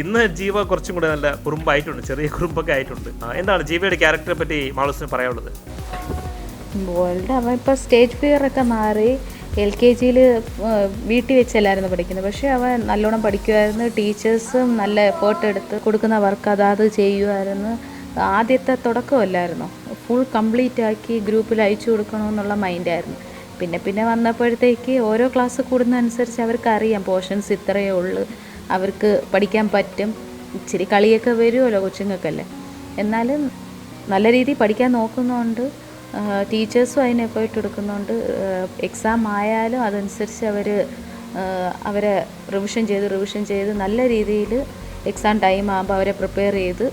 S1: ഇന്ന് ജീവ കുറച്ചും കൂടെ നല്ല കുറുമ്പായിട്ടുണ്ട്. ചെറിയ കുറുമ്പൊക്കെ ആയിട്ടുണ്ട്. എന്താണ് ജീവയുടെ ക്യാരക്ടറെ പറ്റി മാളൂസിന് പറയാനുള്ളത്?
S2: വേൾഡ് അവൻ ഇപ്പോൾ സ്റ്റേജ് ഫിയർ ഒക്കെ മാറി എൽ കെ ജിയിൽ വീട്ടിൽ വെച്ചല്ലായിരുന്നു പഠിക്കുന്നത്. പക്ഷേ അവൻ നല്ലോണം പഠിക്കുമായിരുന്നു ടീച്ചേഴ്സും നല്ല എഫേർട്ട് എടുത്ത് കൊടുക്കുന്ന വർക്ക് അതാത് ചെയ്യുമായിരുന്നു ആദ്യത്തെ തുടക്കമല്ലായിരുന്നു ഫുൾ കംപ്ലീറ്റ് ആക്കി ഗ്രൂപ്പിൽ അയച്ചു കൊടുക്കണമെന്നുള്ള മൈൻഡായിരുന്നു പിന്നെ പിന്നെ വന്നപ്പോഴത്തേക്ക് ഓരോ ക്ലാസ് കൂടുന്നതനുസരിച്ച് അവർക്ക് അറിയാം പോർഷൻസ് ഇത്രയേ ഉള്ളൂ. അവർക്ക് പഠിക്കാൻ പറ്റും. ഇച്ചിരി കളിയൊക്കെ വരുമല്ലോ കൊച്ചുങ്ങൾക്കല്ലേ. എന്നാലും നല്ല രീതിയിൽ പഠിക്കാൻ നോക്കുന്നുണ്ട് ടീച്ചേഴ്സും അതിന് എഫേർട്ട് എടുക്കുന്നുണ്ട് എക്സാം ആയാലും അതനുസരിച്ച് അവർ അവരെ റിവിഷൻ ചെയ്ത് റിവിഷൻ ചെയ്ത് നല്ല രീതിയിൽ എക്സാം ടൈം ആകുമ്പോൾ അവരെ പ്രിപ്പയർ ചെയ്ത്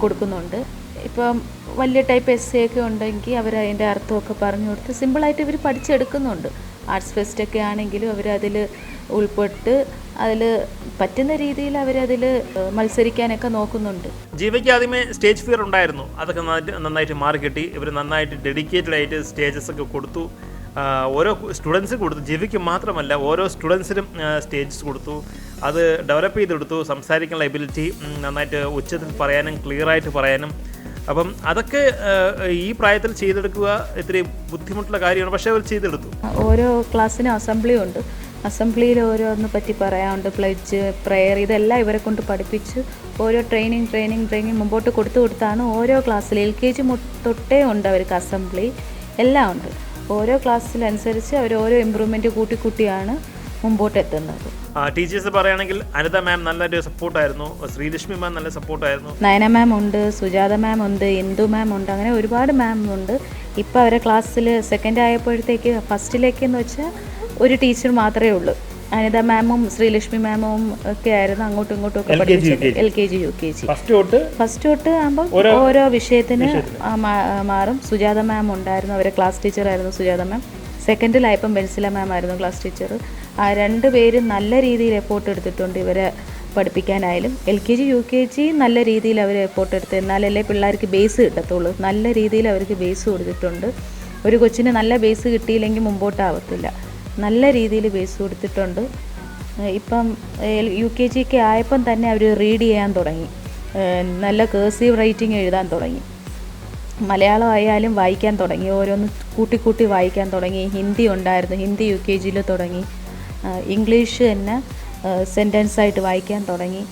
S2: കൊടുക്കുന്നുണ്ട്. ഇപ്പം വലിയ ടൈപ്പ് എസ് എ ഒക്കെ ഉണ്ടെങ്കിൽ അവർ അതിന്റെ അർത്ഥമൊക്കെ പറഞ്ഞു കൊടുത്ത് സിമ്പിളായിട്ട് ഇവർ പഠിച്ചെടുക്കുന്നുണ്ട്. ആർട്സ് ഫെസ്റ്റൊക്കെ ആണെങ്കിലും അവരതിൽ ഉൾപ്പെട്ട് അതിൽ പറ്റുന്ന രീതിയിൽ അവരതിൽ മത്സരിക്കാനൊക്കെ നോക്കുന്നുണ്ട്.
S1: ജീവയ്ക്ക് ആദ്യമേ സ്റ്റേജ് ഫിയർ ഉണ്ടായിരുന്നു. അതൊക്കെ നന്നായിട്ട് മാറി കിട്ടി. ഇവർ നന്നായിട്ട് ഡെഡിക്കേറ്റഡ് ആയിട്ട് സ്റ്റേജസ് ഒക്കെ കൊടുത്തു. ഓരോ സ്റ്റുഡൻസ് കൊടുത്തു. ജീവിക്ക് മാത്രമല്ല ഓരോ സ്റ്റുഡൻസിനും സ്റ്റേജസ് കൊടുത്തു. അത് ഡെവലപ്പ് ചെയ്തെടുത്തു. സംസാരിക്കാനുള്ള എബിലിറ്റി നന്നായിട്ട് ഉച്ചത്തിൽ പറയാനും ക്ലിയർ ആയിട്ട് പറയാനും. അപ്പം അതൊക്കെ ഈ പ്രായത്തിൽ ചെയ്തെടുക്കുക ഇത്തിരി ബുദ്ധിമുട്ടുള്ള കാര്യമാണ്. പക്ഷേ അവർ ചെയ്തെടുത്തു.
S2: ഓരോ ക്ലാസ്സിനും അസംബ്ലി ഉണ്ട്. അസംബ്ലിയിൽ ഓരോന്ന് പറ്റി പറയാനുണ്ട് പ്ലഡ്ജ് പ്രെയർ ഇതെല്ലാം ഇവരെ കൊണ്ട് പഠിപ്പിച്ച് ഓരോ ട്രെയിനിങ് ട്രെയിനിങ് ട്രെയിനിങ് മുമ്പോട്ട് കൊടുത്തു കൊടുത്താണ് ഓരോ ക്ലാസ്സിൽ എൽ കെ ജി തൊട്ടേ ഉണ്ട് അവർക്ക് അസംബ്ലി എല്ലാം ഉണ്ട്. ഓരോ ക്ലാസ്സിലനുസരിച്ച് അവർ ഓരോ ഇമ്പ്രൂവ്മെന്റ് കൂട്ടി കൂട്ടിയാണ് മുമ്പോട്ട് എത്തുന്നത്.
S1: ടീച്ചേഴ്സ് പറയുകയാണെങ്കിൽ അനിത മാം നല്ലൊരു സപ്പോർട്ടായിരുന്നു ശ്രീലക്ഷ്മി മാം നല്ല സപ്പോർട്ടായിരുന്നു
S2: നയന മാം ഉണ്ട് സുജാത മാം ഉണ്ട് ഇന്ദു മാം ഉണ്ട് അങ്ങനെ ഒരുപാട് മാം ഉണ്ട്. ഇപ്പോൾ അവരെ ക്ലാസ്സിൽ സെക്കൻഡ് ആയപ്പോഴത്തേക്ക് ഫസ്റ്റിലേക്ക് എന്ന് വെച്ചാൽ ഒരു ടീച്ചർ മാത്രമേ ഉള്ളൂ. അനിത മാമും ശ്രീലക്ഷ്മി മാമും ഒക്കെ ആയിരുന്നു അങ്ങോട്ടും ഇങ്ങോട്ടും ഒക്കെ പഠിപ്പിച്ചത്. L K G U K G
S1: first തൊട്ട്
S2: ആകുമ്പോൾ ഓരോ വിഷയത്തിന് മാറും. സുജാത മാം ഉണ്ടായിരുന്നു. അവരെ ക്ലാസ് ടീച്ചർ ആയിരുന്നു സുജാത മാം. സെക്കൻഡിലായപ്പം ബെൻസില മാം ആയിരുന്നു ക്ലാസ് ടീച്ചർ ആ രണ്ട് പേരും നല്ല രീതിയിൽ എഫോർട്ട് എടുത്തിട്ടുണ്ട് ഇവരെ പഠിപ്പിക്കാനായാലും L K G U K G നല്ല രീതിയിൽ അവർ എഫോർട്ട് എടുത്ത് എന്നാലല്ലേ പിള്ളേർക്ക് ബേസ് കിട്ടത്തുള്ളൂ. നല്ല രീതിയിൽ അവർക്ക് ബേസ് കൊടുത്തിട്ടുണ്ട്. ഒരു കൊച്ചിന് നല്ല ബേസ് കിട്ടിയില്ലെങ്കിൽ മുമ്പോട്ടാവത്തില്ല. നല്ല രീതിയിൽ ബേസ് കൊടുത്തിട്ടുണ്ട്. ഇപ്പം യു കെ ജിക്ക് ആയപ്പം തന്നെ അവർ റീഡ് ചെയ്യാൻ തുടങ്ങി. നല്ല കേഴ്സീവ് റൈറ്റിംഗ് എഴുതാൻ തുടങ്ങി. മലയാളം ആയാലും വായിക്കാൻ തുടങ്ങി. ഓരോന്ന് കൂട്ടി കൂട്ടി വായിക്കാൻ തുടങ്ങി. ഹിന്ദി ഉണ്ടായിരുന്നു. ഹിന്ദി യു കെ ജിയിൽ തുടങ്ങി. ഇംഗ്ലീഷ് തന്നെ സെന്റൻസ് ആയിട്ട് വായിക്കാൻ തുടങ്ങി.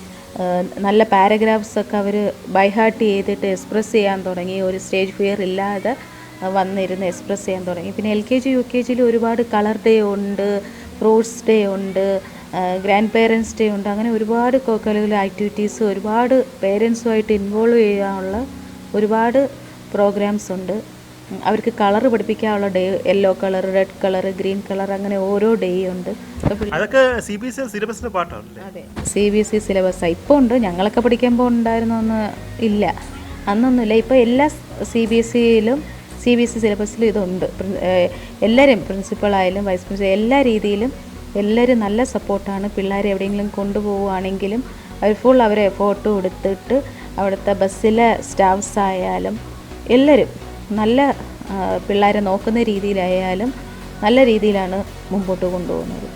S2: നല്ല പാരഗ്രാഫ്സ് ഒക്കെ അവർ ബൈഹാർട്ട് ചെയ്തിട്ട് എക്സ്പ്രസ് ചെയ്യാൻ തുടങ്ങി. ഒരു സ്റ്റേജ് ഫിയർ ഇല്ലാതെ വന്നിരുന്ന് എക്സ്പ്രസ് ചെയ്യാൻ തുടങ്ങി. പിന്നെ L K G U K ജിയിൽ ഒരുപാട് കളർ ഡേ ഉണ്ട് ഫ്രൂട്ട്സ് ഡേ ഉണ്ട് ഗ്രാൻഡ് പേരൻസ് ഡേ ഉണ്ട്. അങ്ങനെ ഒരുപാട് കോക്കലുകൾ ആക്ടിവിറ്റീസ് ഒരുപാട് പേരൻസുമായിട്ട് ഇൻവോൾവ് ചെയ്യാനുള്ള ഒരുപാട് പ്രോഗ്രാംസ് ഉണ്ട്. അവർക്ക് കളർ പഠിപ്പിക്കാനുള്ള day yellow colour red colour green colour അങ്ങനെ ഓരോ ഡേ ഉണ്ട്.
S1: അതൊക്കെ സി ബി എസ് സിലബസിന്റെ പാട്ടാണല്ലേ?
S2: അതെ. C B S E syllabus ഇപ്പോൾ ഉണ്ട്. ഞങ്ങളൊക്കെ പഠിക്കുമ്പോൾ ഉണ്ടായിരുന്നൊന്ന് ഇല്ല. അന്നൊന്നുമില്ല ഇപ്പോൾ എല്ലാ സി ബി എസ് സിയിലും സി ബി എസ് ഇ സിലബസിലും ഇതുണ്ട്. എല്ലാവരും പ്രിൻസിപ്പളായാലും വൈസ് പ്രിൻസിപ്പൽ എല്ലാ രീതിയിലും എല്ലാവരും നല്ല സപ്പോർട്ടാണ് പിള്ളേരെ എവിടെയെങ്കിലും കൊണ്ടുപോവുകയാണെങ്കിലും അവർ ഫുൾ അവരെ എഫോർട്ട് കൊടുത്തിട്ട് അവിടുത്തെ ബസ്സിലെ സ്റ്റാഫ്സ് ആയാലും എല്ലാവരും നല്ല പിള്ളേരെ നോക്കുന്ന രീതിയിലായാലും നല്ല രീതിയിലാണ് മുമ്പോട്ട് കൊണ്ടുപോകുന്നത്.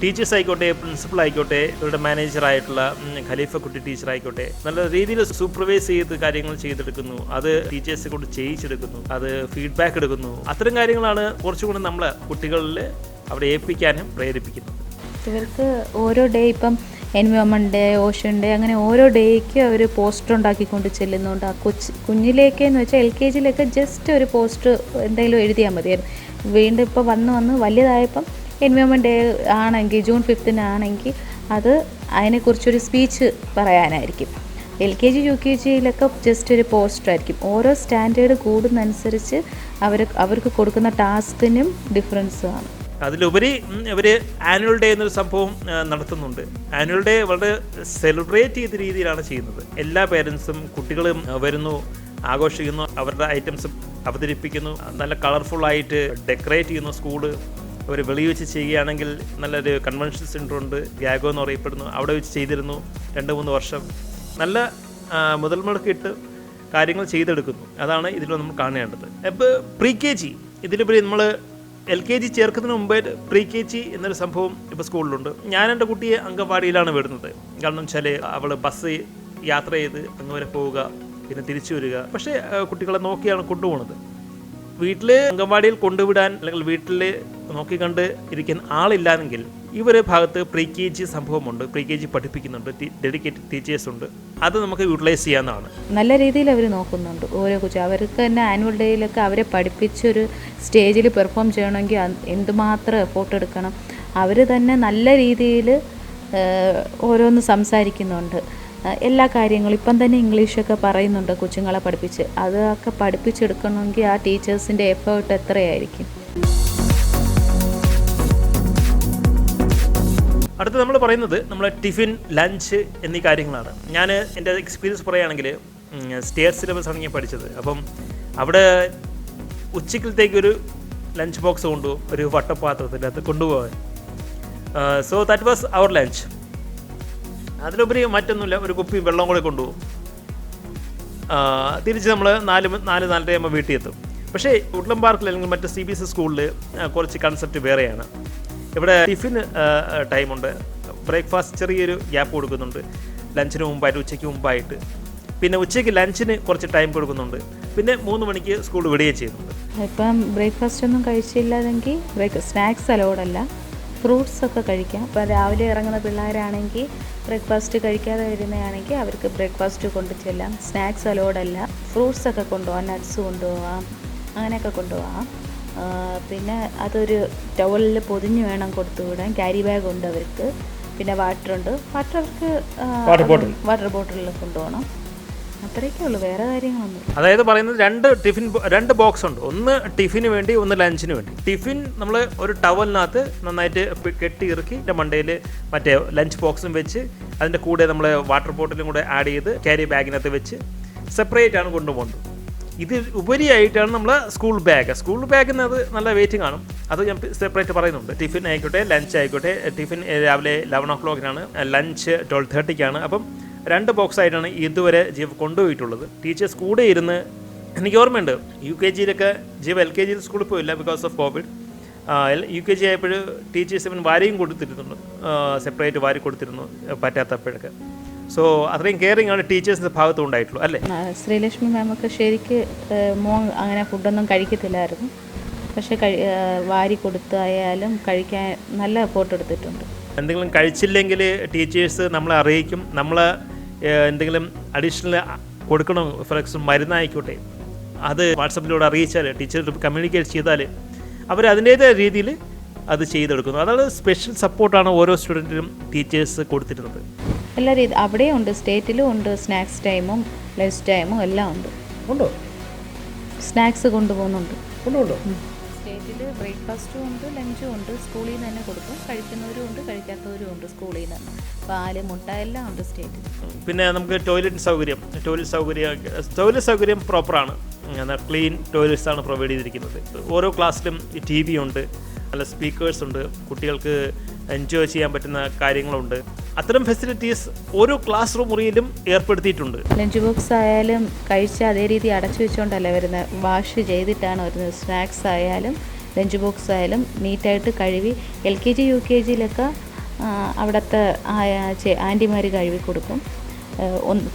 S1: ടീച്ചേഴ്സ് ആയിക്കോട്ടെ പ്രിൻസിപ്പൾ ആയിക്കോട്ടെ ഇവരുടെ മാനേജറായിട്ടുള്ള ആയിട്ടുള്ള ഖലീഫ കുട്ടി ടീച്ചർ ആയിക്കോട്ടെ നല്ല രീതിയിൽ സൂപ്പർവൈസ് ചെയ്ത് കാര്യങ്ങൾ ചെയ്തെടുക്കുന്നു. അത് ടീച്ചേഴ്സ് കൊണ്ട് ചെയ്യിച്ചെടുക്കുന്നു. അത് ഫീഡ്ബാക്ക് എടുക്കുന്നു. അത്തരം കാര്യങ്ങളാണ് കുറച്ചുകൂടി നമ്മൾ കുട്ടികളിൽ അവിടെ ഏൽപ്പിക്കാനും പ്രേരിപ്പിക്കുന്നത്.
S2: ഇവർക്ക് ഓരോ ഡേ ഇപ്പം എൻവയോൺമെന്റ് ഡേ ഓഷൻ ഡേ അങ്ങനെ ഓരോ ഡേക്ക് അവർ പോസ്റ്റർ ഉണ്ടാക്കിക്കൊണ്ട് ചെല്ലുന്നുണ്ട്. ആ കൊച്ച് കുഞ്ഞിലേക്ക് എന്ന് വെച്ചാൽ എൽ കെ ജിയിലൊക്കെ ജസ്റ്റ് ഒരു പോസ്റ്റർ എന്തെങ്കിലും എഴുതിയാൽ മതിയായിരുന്നു. വീണ്ടും ഇപ്പോൾ വന്ന് വന്ന് വലിയതായപ്പം എൻവയോൺമെന്റ് ഡേ ആണെങ്കിൽ ജൂൺ ഫിഫ്തിന് ആണെങ്കിൽ അത് അതിനെക്കുറിച്ചൊരു speech പറയാനായിരിക്കും. L K G U K ജിയിലൊക്കെ just ഒരു പോസ്റ്റർ ആയിരിക്കും. ഓരോ സ്റ്റാൻഡേർഡ് കൂടുന്നതനുസരിച്ച് അവർ അവർക്ക് കൊടുക്കുന്ന ടാസ്കിനും ഡിഫറൻസ് ആണ്.
S1: അതിലുപരി ഇവർ ആനുവൽ ഡേ എന്നൊരു സംഭവം നടത്തുന്നുണ്ട്. ആനുവൽ ഡേ വളരെ സെലിബ്രേറ്റ് ചെയ്ത രീതിയിലാണ് ചെയ്യുന്നത്. എല്ലാ പേരൻസും കുട്ടികളും വരുന്നു ആഘോഷിക്കുന്നു അവരുടെ ഐറ്റംസ് അവതരിപ്പിക്കുന്നു നല്ല കളർഫുള്ളായിട്ട് ഡെക്കറേറ്റ് ചെയ്യുന്നു സ്കൂൾ അവർ വെളി വെച്ച് ചെയ്യുകയാണെങ്കിൽ നല്ലൊരു കൺവെൻഷൻ സെന്റർ ഉണ്ട് ഗ്യാഗോ എന്ന് അറിയപ്പെടുന്നു അവിടെ വെച്ച് ചെയ്തിരുന്നു രണ്ട് മൂന്ന് വർഷം. നല്ല മുതൽ മുടക്കിയിട്ട് കാര്യങ്ങൾ ചെയ്തെടുക്കുന്നു. അതാണ് ഇതിൽ നമ്മൾ കാണേണ്ടത്. അപ്പോൾ പ്രീ കെ ജി ഇതിലുപരി നമ്മൾ എൽ കെ ജി ചേർക്കുന്നതിന് മുമ്പേ പ്രീ കെ ജി എന്നൊരു സംഭവം ഇപ്പോൾ സ്കൂളിലുണ്ട്. ഞാൻ എന്റെ കുട്ടിയെ അംഗൻവാടിയിലാണ് വിടുന്നത്. കാരണം വെച്ചാൽ അവൾ ബസ് യാത്ര ചെയ്ത് അങ്ങ് വരെ പോവുക പിന്നെ തിരിച്ചു വരിക. പക്ഷേ കുട്ടികളെ നോക്കിയാണ് കൊണ്ടുപോകുന്നത് വീട്ടിൽ അംഗൻവാടിയിൽ കൊണ്ടുവിടാൻ അല്ലെങ്കിൽ വീട്ടിൽ നോക്കിക്കണ്ട് ഇരിക്കാൻ ആളില്ലാന്നെങ്കിൽ ഇവരെ ഭാഗത്ത് പ്രീ കെ ജി സംഭവമുണ്ട് പ്രീ കെ ജി പഠിപ്പിക്കുന്നുണ്ട് ഡെഡിക്കേറ്റഡ് ടീച്ചേഴ്സ് ഉണ്ട് അത് നമുക്ക് യൂട്ടിലൈസ് ചെയ്യാവുന്നതാണ്.
S2: നല്ല രീതിയിൽ അവർ നോക്കുന്നുണ്ട് ഓരോ കൊച്ചും. അവർക്ക് തന്നെ ആനുവൽ ഡേയിലൊക്കെ അവരെ പഠിപ്പിച്ചൊരു സ്റ്റേജിൽ പെർഫോം ചെയ്യണമെങ്കിൽ എന്തുമാത്രം എഫോർട്ട് എടുക്കണം. അവർ തന്നെ നല്ല രീതിയിൽ ഓരോന്ന് സംസാരിക്കുന്നുണ്ട്. എല്ലാ കാര്യങ്ങളും ഇപ്പം തന്നെ ഇംഗ്ലീഷൊക്കെ പറയുന്നുണ്ട് കൊച്ചുങ്ങളെ പഠിപ്പിച്ച്. അതൊക്കെ പഠിപ്പിച്ചെടുക്കണമെങ്കിൽ ആ ടീച്ചേഴ്സിന്റെ എഫേർട്ട് എത്രയായിരിക്കും?
S1: അടുത്ത് നമ്മൾ പറയുന്നത് നമ്മളെ ടിഫിൻ ലഞ്ച് എന്നീ കാര്യങ്ങളാണ്. ഞാൻ എന്റെ എക്സ്പീരിയൻസ് പറയുകയാണെങ്കിൽ സ്റ്റേറ്റ് സിലബസ് ആണ് ഞാൻ പഠിച്ചത്. അപ്പം അവിടെ ഉച്ചക്കലത്തേക്ക് ഒരു ലഞ്ച് ബോക്സ് കൊണ്ടുപോകും ഒരു വട്ടപാത്രത്തിന്റെ അകത്ത് കൊണ്ടുപോകാൻ. സോ ദാറ്റ് വാസ് അവർ ലഞ്ച് അതിലുപരി മറ്റൊന്നുമില്ല ഒരു കുപ്പി വെള്ളം കൂടെ കൊണ്ടുപോകും. തിരിച്ച് നമ്മൾ നാല് നാല് നാലര ആകുമ്പോൾ വീട്ടിൽ എത്തും. പക്ഷേ ഉഡ്ലം പാർക്കിൽ അല്ലെങ്കിൽ മറ്റ് സി ബി എസ് സ്കൂളിൽ കുറച്ച് കൺസെപ്റ്റ് വേറെയാണ്. ഇവിടെ ടിഫിൻ ടൈമുണ്ട്. ബ്രേക്ക്ഫാസ്റ്റ് ചെറിയൊരു ഗ്യാപ്പ് കൊടുക്കുന്നുണ്ട്. ലഞ്ചിന് മുമ്പായിട്ട് ഉച്ചയ്ക്ക് മുമ്പായിട്ട്. പിന്നെ ഉച്ചയ്ക്ക് ലഞ്ചിന് കുറച്ച് ടൈം കൊടുക്കുന്നുണ്ട്. പിന്നെ മൂന്ന് മണിക്ക് സ്കൂൾ വിടുകയും ചെയ്യുന്നുണ്ട്.
S2: ഇപ്പം ബ്രേക്ക്ഫാസ്റ്റ് ഒന്നും കഴിച്ചില്ലെങ്കിൽ സ്നാക്സ് അലോഡല്ല ഫ്രൂട്ട്സ് ഒക്കെ കഴിക്കാം. ഇപ്പം രാവിലെ ഇറങ്ങുന്ന പിള്ളേരാണെങ്കിൽ ബ്രേക്ക്ഫാസ്റ്റ് കഴിക്കാതെ വരുന്നതാണെങ്കിൽ അവർക്ക് ബ്രേക്ക്ഫാസ്റ്റ് കൊണ്ട് ചെല്ലാം. സ്നാക്സ് അലോഡല്ല ഫ്രൂട്ട്സ് ഒക്കെ കൊണ്ടുപോകാം നട്ട്സ് കൊണ്ടുപോകാം അങ്ങനെയൊക്കെ കൊണ്ടുപോകാം പിന്നെ അതൊരു ടവലിൽ പൊതിഞ്ഞ് വേണം കൊടുത്തു വിടാൻ ക്യാരി ബാഗ് ഉണ്ട് അവർക്ക്. പിന്നെ വാട്ടർ ഉണ്ട്. വാട്ടർ അവർക്ക്
S1: വാട്ടർ ബോട്ടിൽ
S2: വാട്ടർ ബോട്ടിലിൽ കൊണ്ടുപോകണം. വേറെ കാര്യങ്ങളൊന്നും
S1: അതായത് പറയുന്നത് രണ്ട് ടിഫിൻ രണ്ട് ബോക്സ് ഉണ്ട്. ഒന്ന് ടിഫിന് വേണ്ടി ഒന്ന് ലഞ്ചിന് വേണ്ടി. ടിഫിൻ നമ്മൾ ഒരു ടവലിനകത്ത് നന്നായിട്ട് കെട്ടി ഇറക്കി എന്റെ മണ്ടയിൽ മറ്റേ ലഞ്ച് ബോക്സും വെച്ച് അതിന്റെ കൂടെ നമ്മൾ വാട്ടർ ബോട്ടിലും കൂടെ ആഡ് ചെയ്ത് ക്യാരി ബാഗിനകത്ത് വെച്ച് സെപ്പറേറ്റ് ആണ് കൊണ്ടുപോകുന്നത്. ഇത് ഉപരിയായിട്ടാണ് നമ്മൾ സ്കൂൾ ബാഗ് സ്കൂൾ ബാഗിനത് നല്ല വെയിറ്റിംഗ് ആണ്. അത് ഞാൻ സെപ്പറേറ്റ് പറയുന്നുണ്ട്. ടിഫിൻ ആയിക്കോട്ടെ ലഞ്ച് ആയിക്കോട്ടെ ടിഫിൻ രാവിലെ ലെവൻ ഓ ക്ലോക്കിനാണ് ലഞ്ച് ട്വൽവ് തേർട്ടിക്കാണ് അപ്പം രണ്ട് ബോക്സ് ആയിട്ടാണ് ഇതുവരെ ജീവ് കൊണ്ടുപോയിട്ടുള്ളത്. ടീച്ചേഴ്സ് കൂടെ ഇരുന്ന് എനിക്ക് ഓർമ്മയുണ്ട് യു കെ ജിയിലൊക്കെ ജീവ് എൽ കെ ജിയിൽ സ്കൂളിൽ പോയില്ല because of covid U K G ആയപ്പോൾ ടീച്ചേഴ്സ് ഇവൻ വാരിയും കൊടുത്തിരുന്നുണ്ട് സെപ്പറേറ്റ് വാരി കൊടുത്തിരുന്നു പറ്റാത്തപ്പോഴൊക്കെ. സോ അത്രയും കെയറിംഗ് ആണ് ടീച്ചേഴ്സിന്റെ ഭാഗത്തും ഉണ്ടായിട്ടുള്ളൂ അല്ലേ?
S2: ശ്രീലക്ഷ്മി മാമൊക്കെ ശരിക്ക് മോൻ അങ്ങനെ ഫുഡൊന്നും കഴിക്കത്തില്ലായിരുന്നു. പക്ഷെ കഴി വാരി കൊടുത്തായാലും കഴിക്കാൻ നല്ല എഫോർട്ട് എടുത്തിട്ടുണ്ട്.
S1: എന്തെങ്കിലും കഴിച്ചില്ലെങ്കിൽ ടീച്ചേഴ്സ് നമ്മളെ അറിയിക്കും. നമ്മൾ എന്തെങ്കിലും അഡീഷണൽ കൊടുക്കണം. ഫോർ എക്സാമ്പിൾ മരുന്നായിക്കോട്ടെ. അത് വാട്സപ്പിലൂടെ അറിയിച്ചാൽ ടീച്ചർ കമ്മ്യൂണിക്കേറ്റ് ചെയ്താൽ അവർ അതിന്റേതായ രീതിയിൽ അത് ചെയ്തെടുക്കുന്നു. അതാണ് സ്പെഷ്യൽ സപ്പോർട്ടാണ് ഓരോ സ്റ്റുഡന്റിനും ടീച്ചേഴ്സ് കൊടുത്തിരുന്നത്.
S2: എല്ലാ രീതി അവിടെയും ഉണ്ട് സ്റ്റേറ്റിലും ഉണ്ട് സ്നാക്സ് ടൈമും ലഞ്ച് ടൈമും എല്ലാം ഉണ്ട്.
S1: ഉണ്ടോ?
S2: സ്നാക്സ് കൊണ്ടുപോകുന്നുണ്ട്.
S1: ഉണ്ടോ
S2: സ്റ്റേറ്റിൽ ബ്രേക്ക്ഫാസ്റ്റും ഉണ്ട് ലഞ്ചും ഉണ്ട് സ്കൂളിൽ നിന്ന് തന്നെ കൊടുക്കും. കഴിക്കുന്നവരും ഉണ്ട് കഴിക്കാത്തവരും ഉണ്ട് സ്കൂളിൽ നിന്ന് തന്നെ പാൽ മുട്ട എല്ലാം ഉണ്ട് സ്റ്റേറ്റിൽ
S1: പിന്നെ നമുക്ക് ടോയ്ലറ്റ് സൗകര്യം. ടോയ്ലറ്റ് സൗകര്യം ടോയ്ലറ്റ് സൗകര്യം പ്രോപ്പറാണ് ക്ലീൻ ടോയ്ലറ്റ്സ് ആണ് പ്രൊവൈഡ് ചെയ്തിരിക്കുന്നത്. ഓരോ ക്ലാസ്സിലും ടി വി ഉണ്ട്. നല്ല സ്പീക്കേഴ്സ് ഉണ്ട്. കുട്ടികൾക്ക് എൻജോയ് ചെയ്യാൻ പറ്റുന്ന കാര്യങ്ങളുണ്ട്. അത്തരം ഫെസിലിറ്റീസ് ഓരോ ക്ലാസ് റൂം മുറിയിലും ഏർപ്പെടുത്തിയിട്ടുണ്ട്.
S2: ലഞ്ച് ബോക്സ് ആയാലും കഴിച്ച അതേ രീതി അടച്ചു വെച്ചുകൊണ്ടല്ലേ വരുന്നത് വാഷ് ചെയ്തിട്ടാണ് വരുന്നത്. സ്നാക്സ് ആയാലും ലഞ്ച് ബോക്സ് ആയാലും നീറ്റായിട്ട് കഴുകി L K G U K ജിയിലൊക്കെ അവിടുത്തെ ആന്റിമാർ കഴുകി കൊടുക്കും.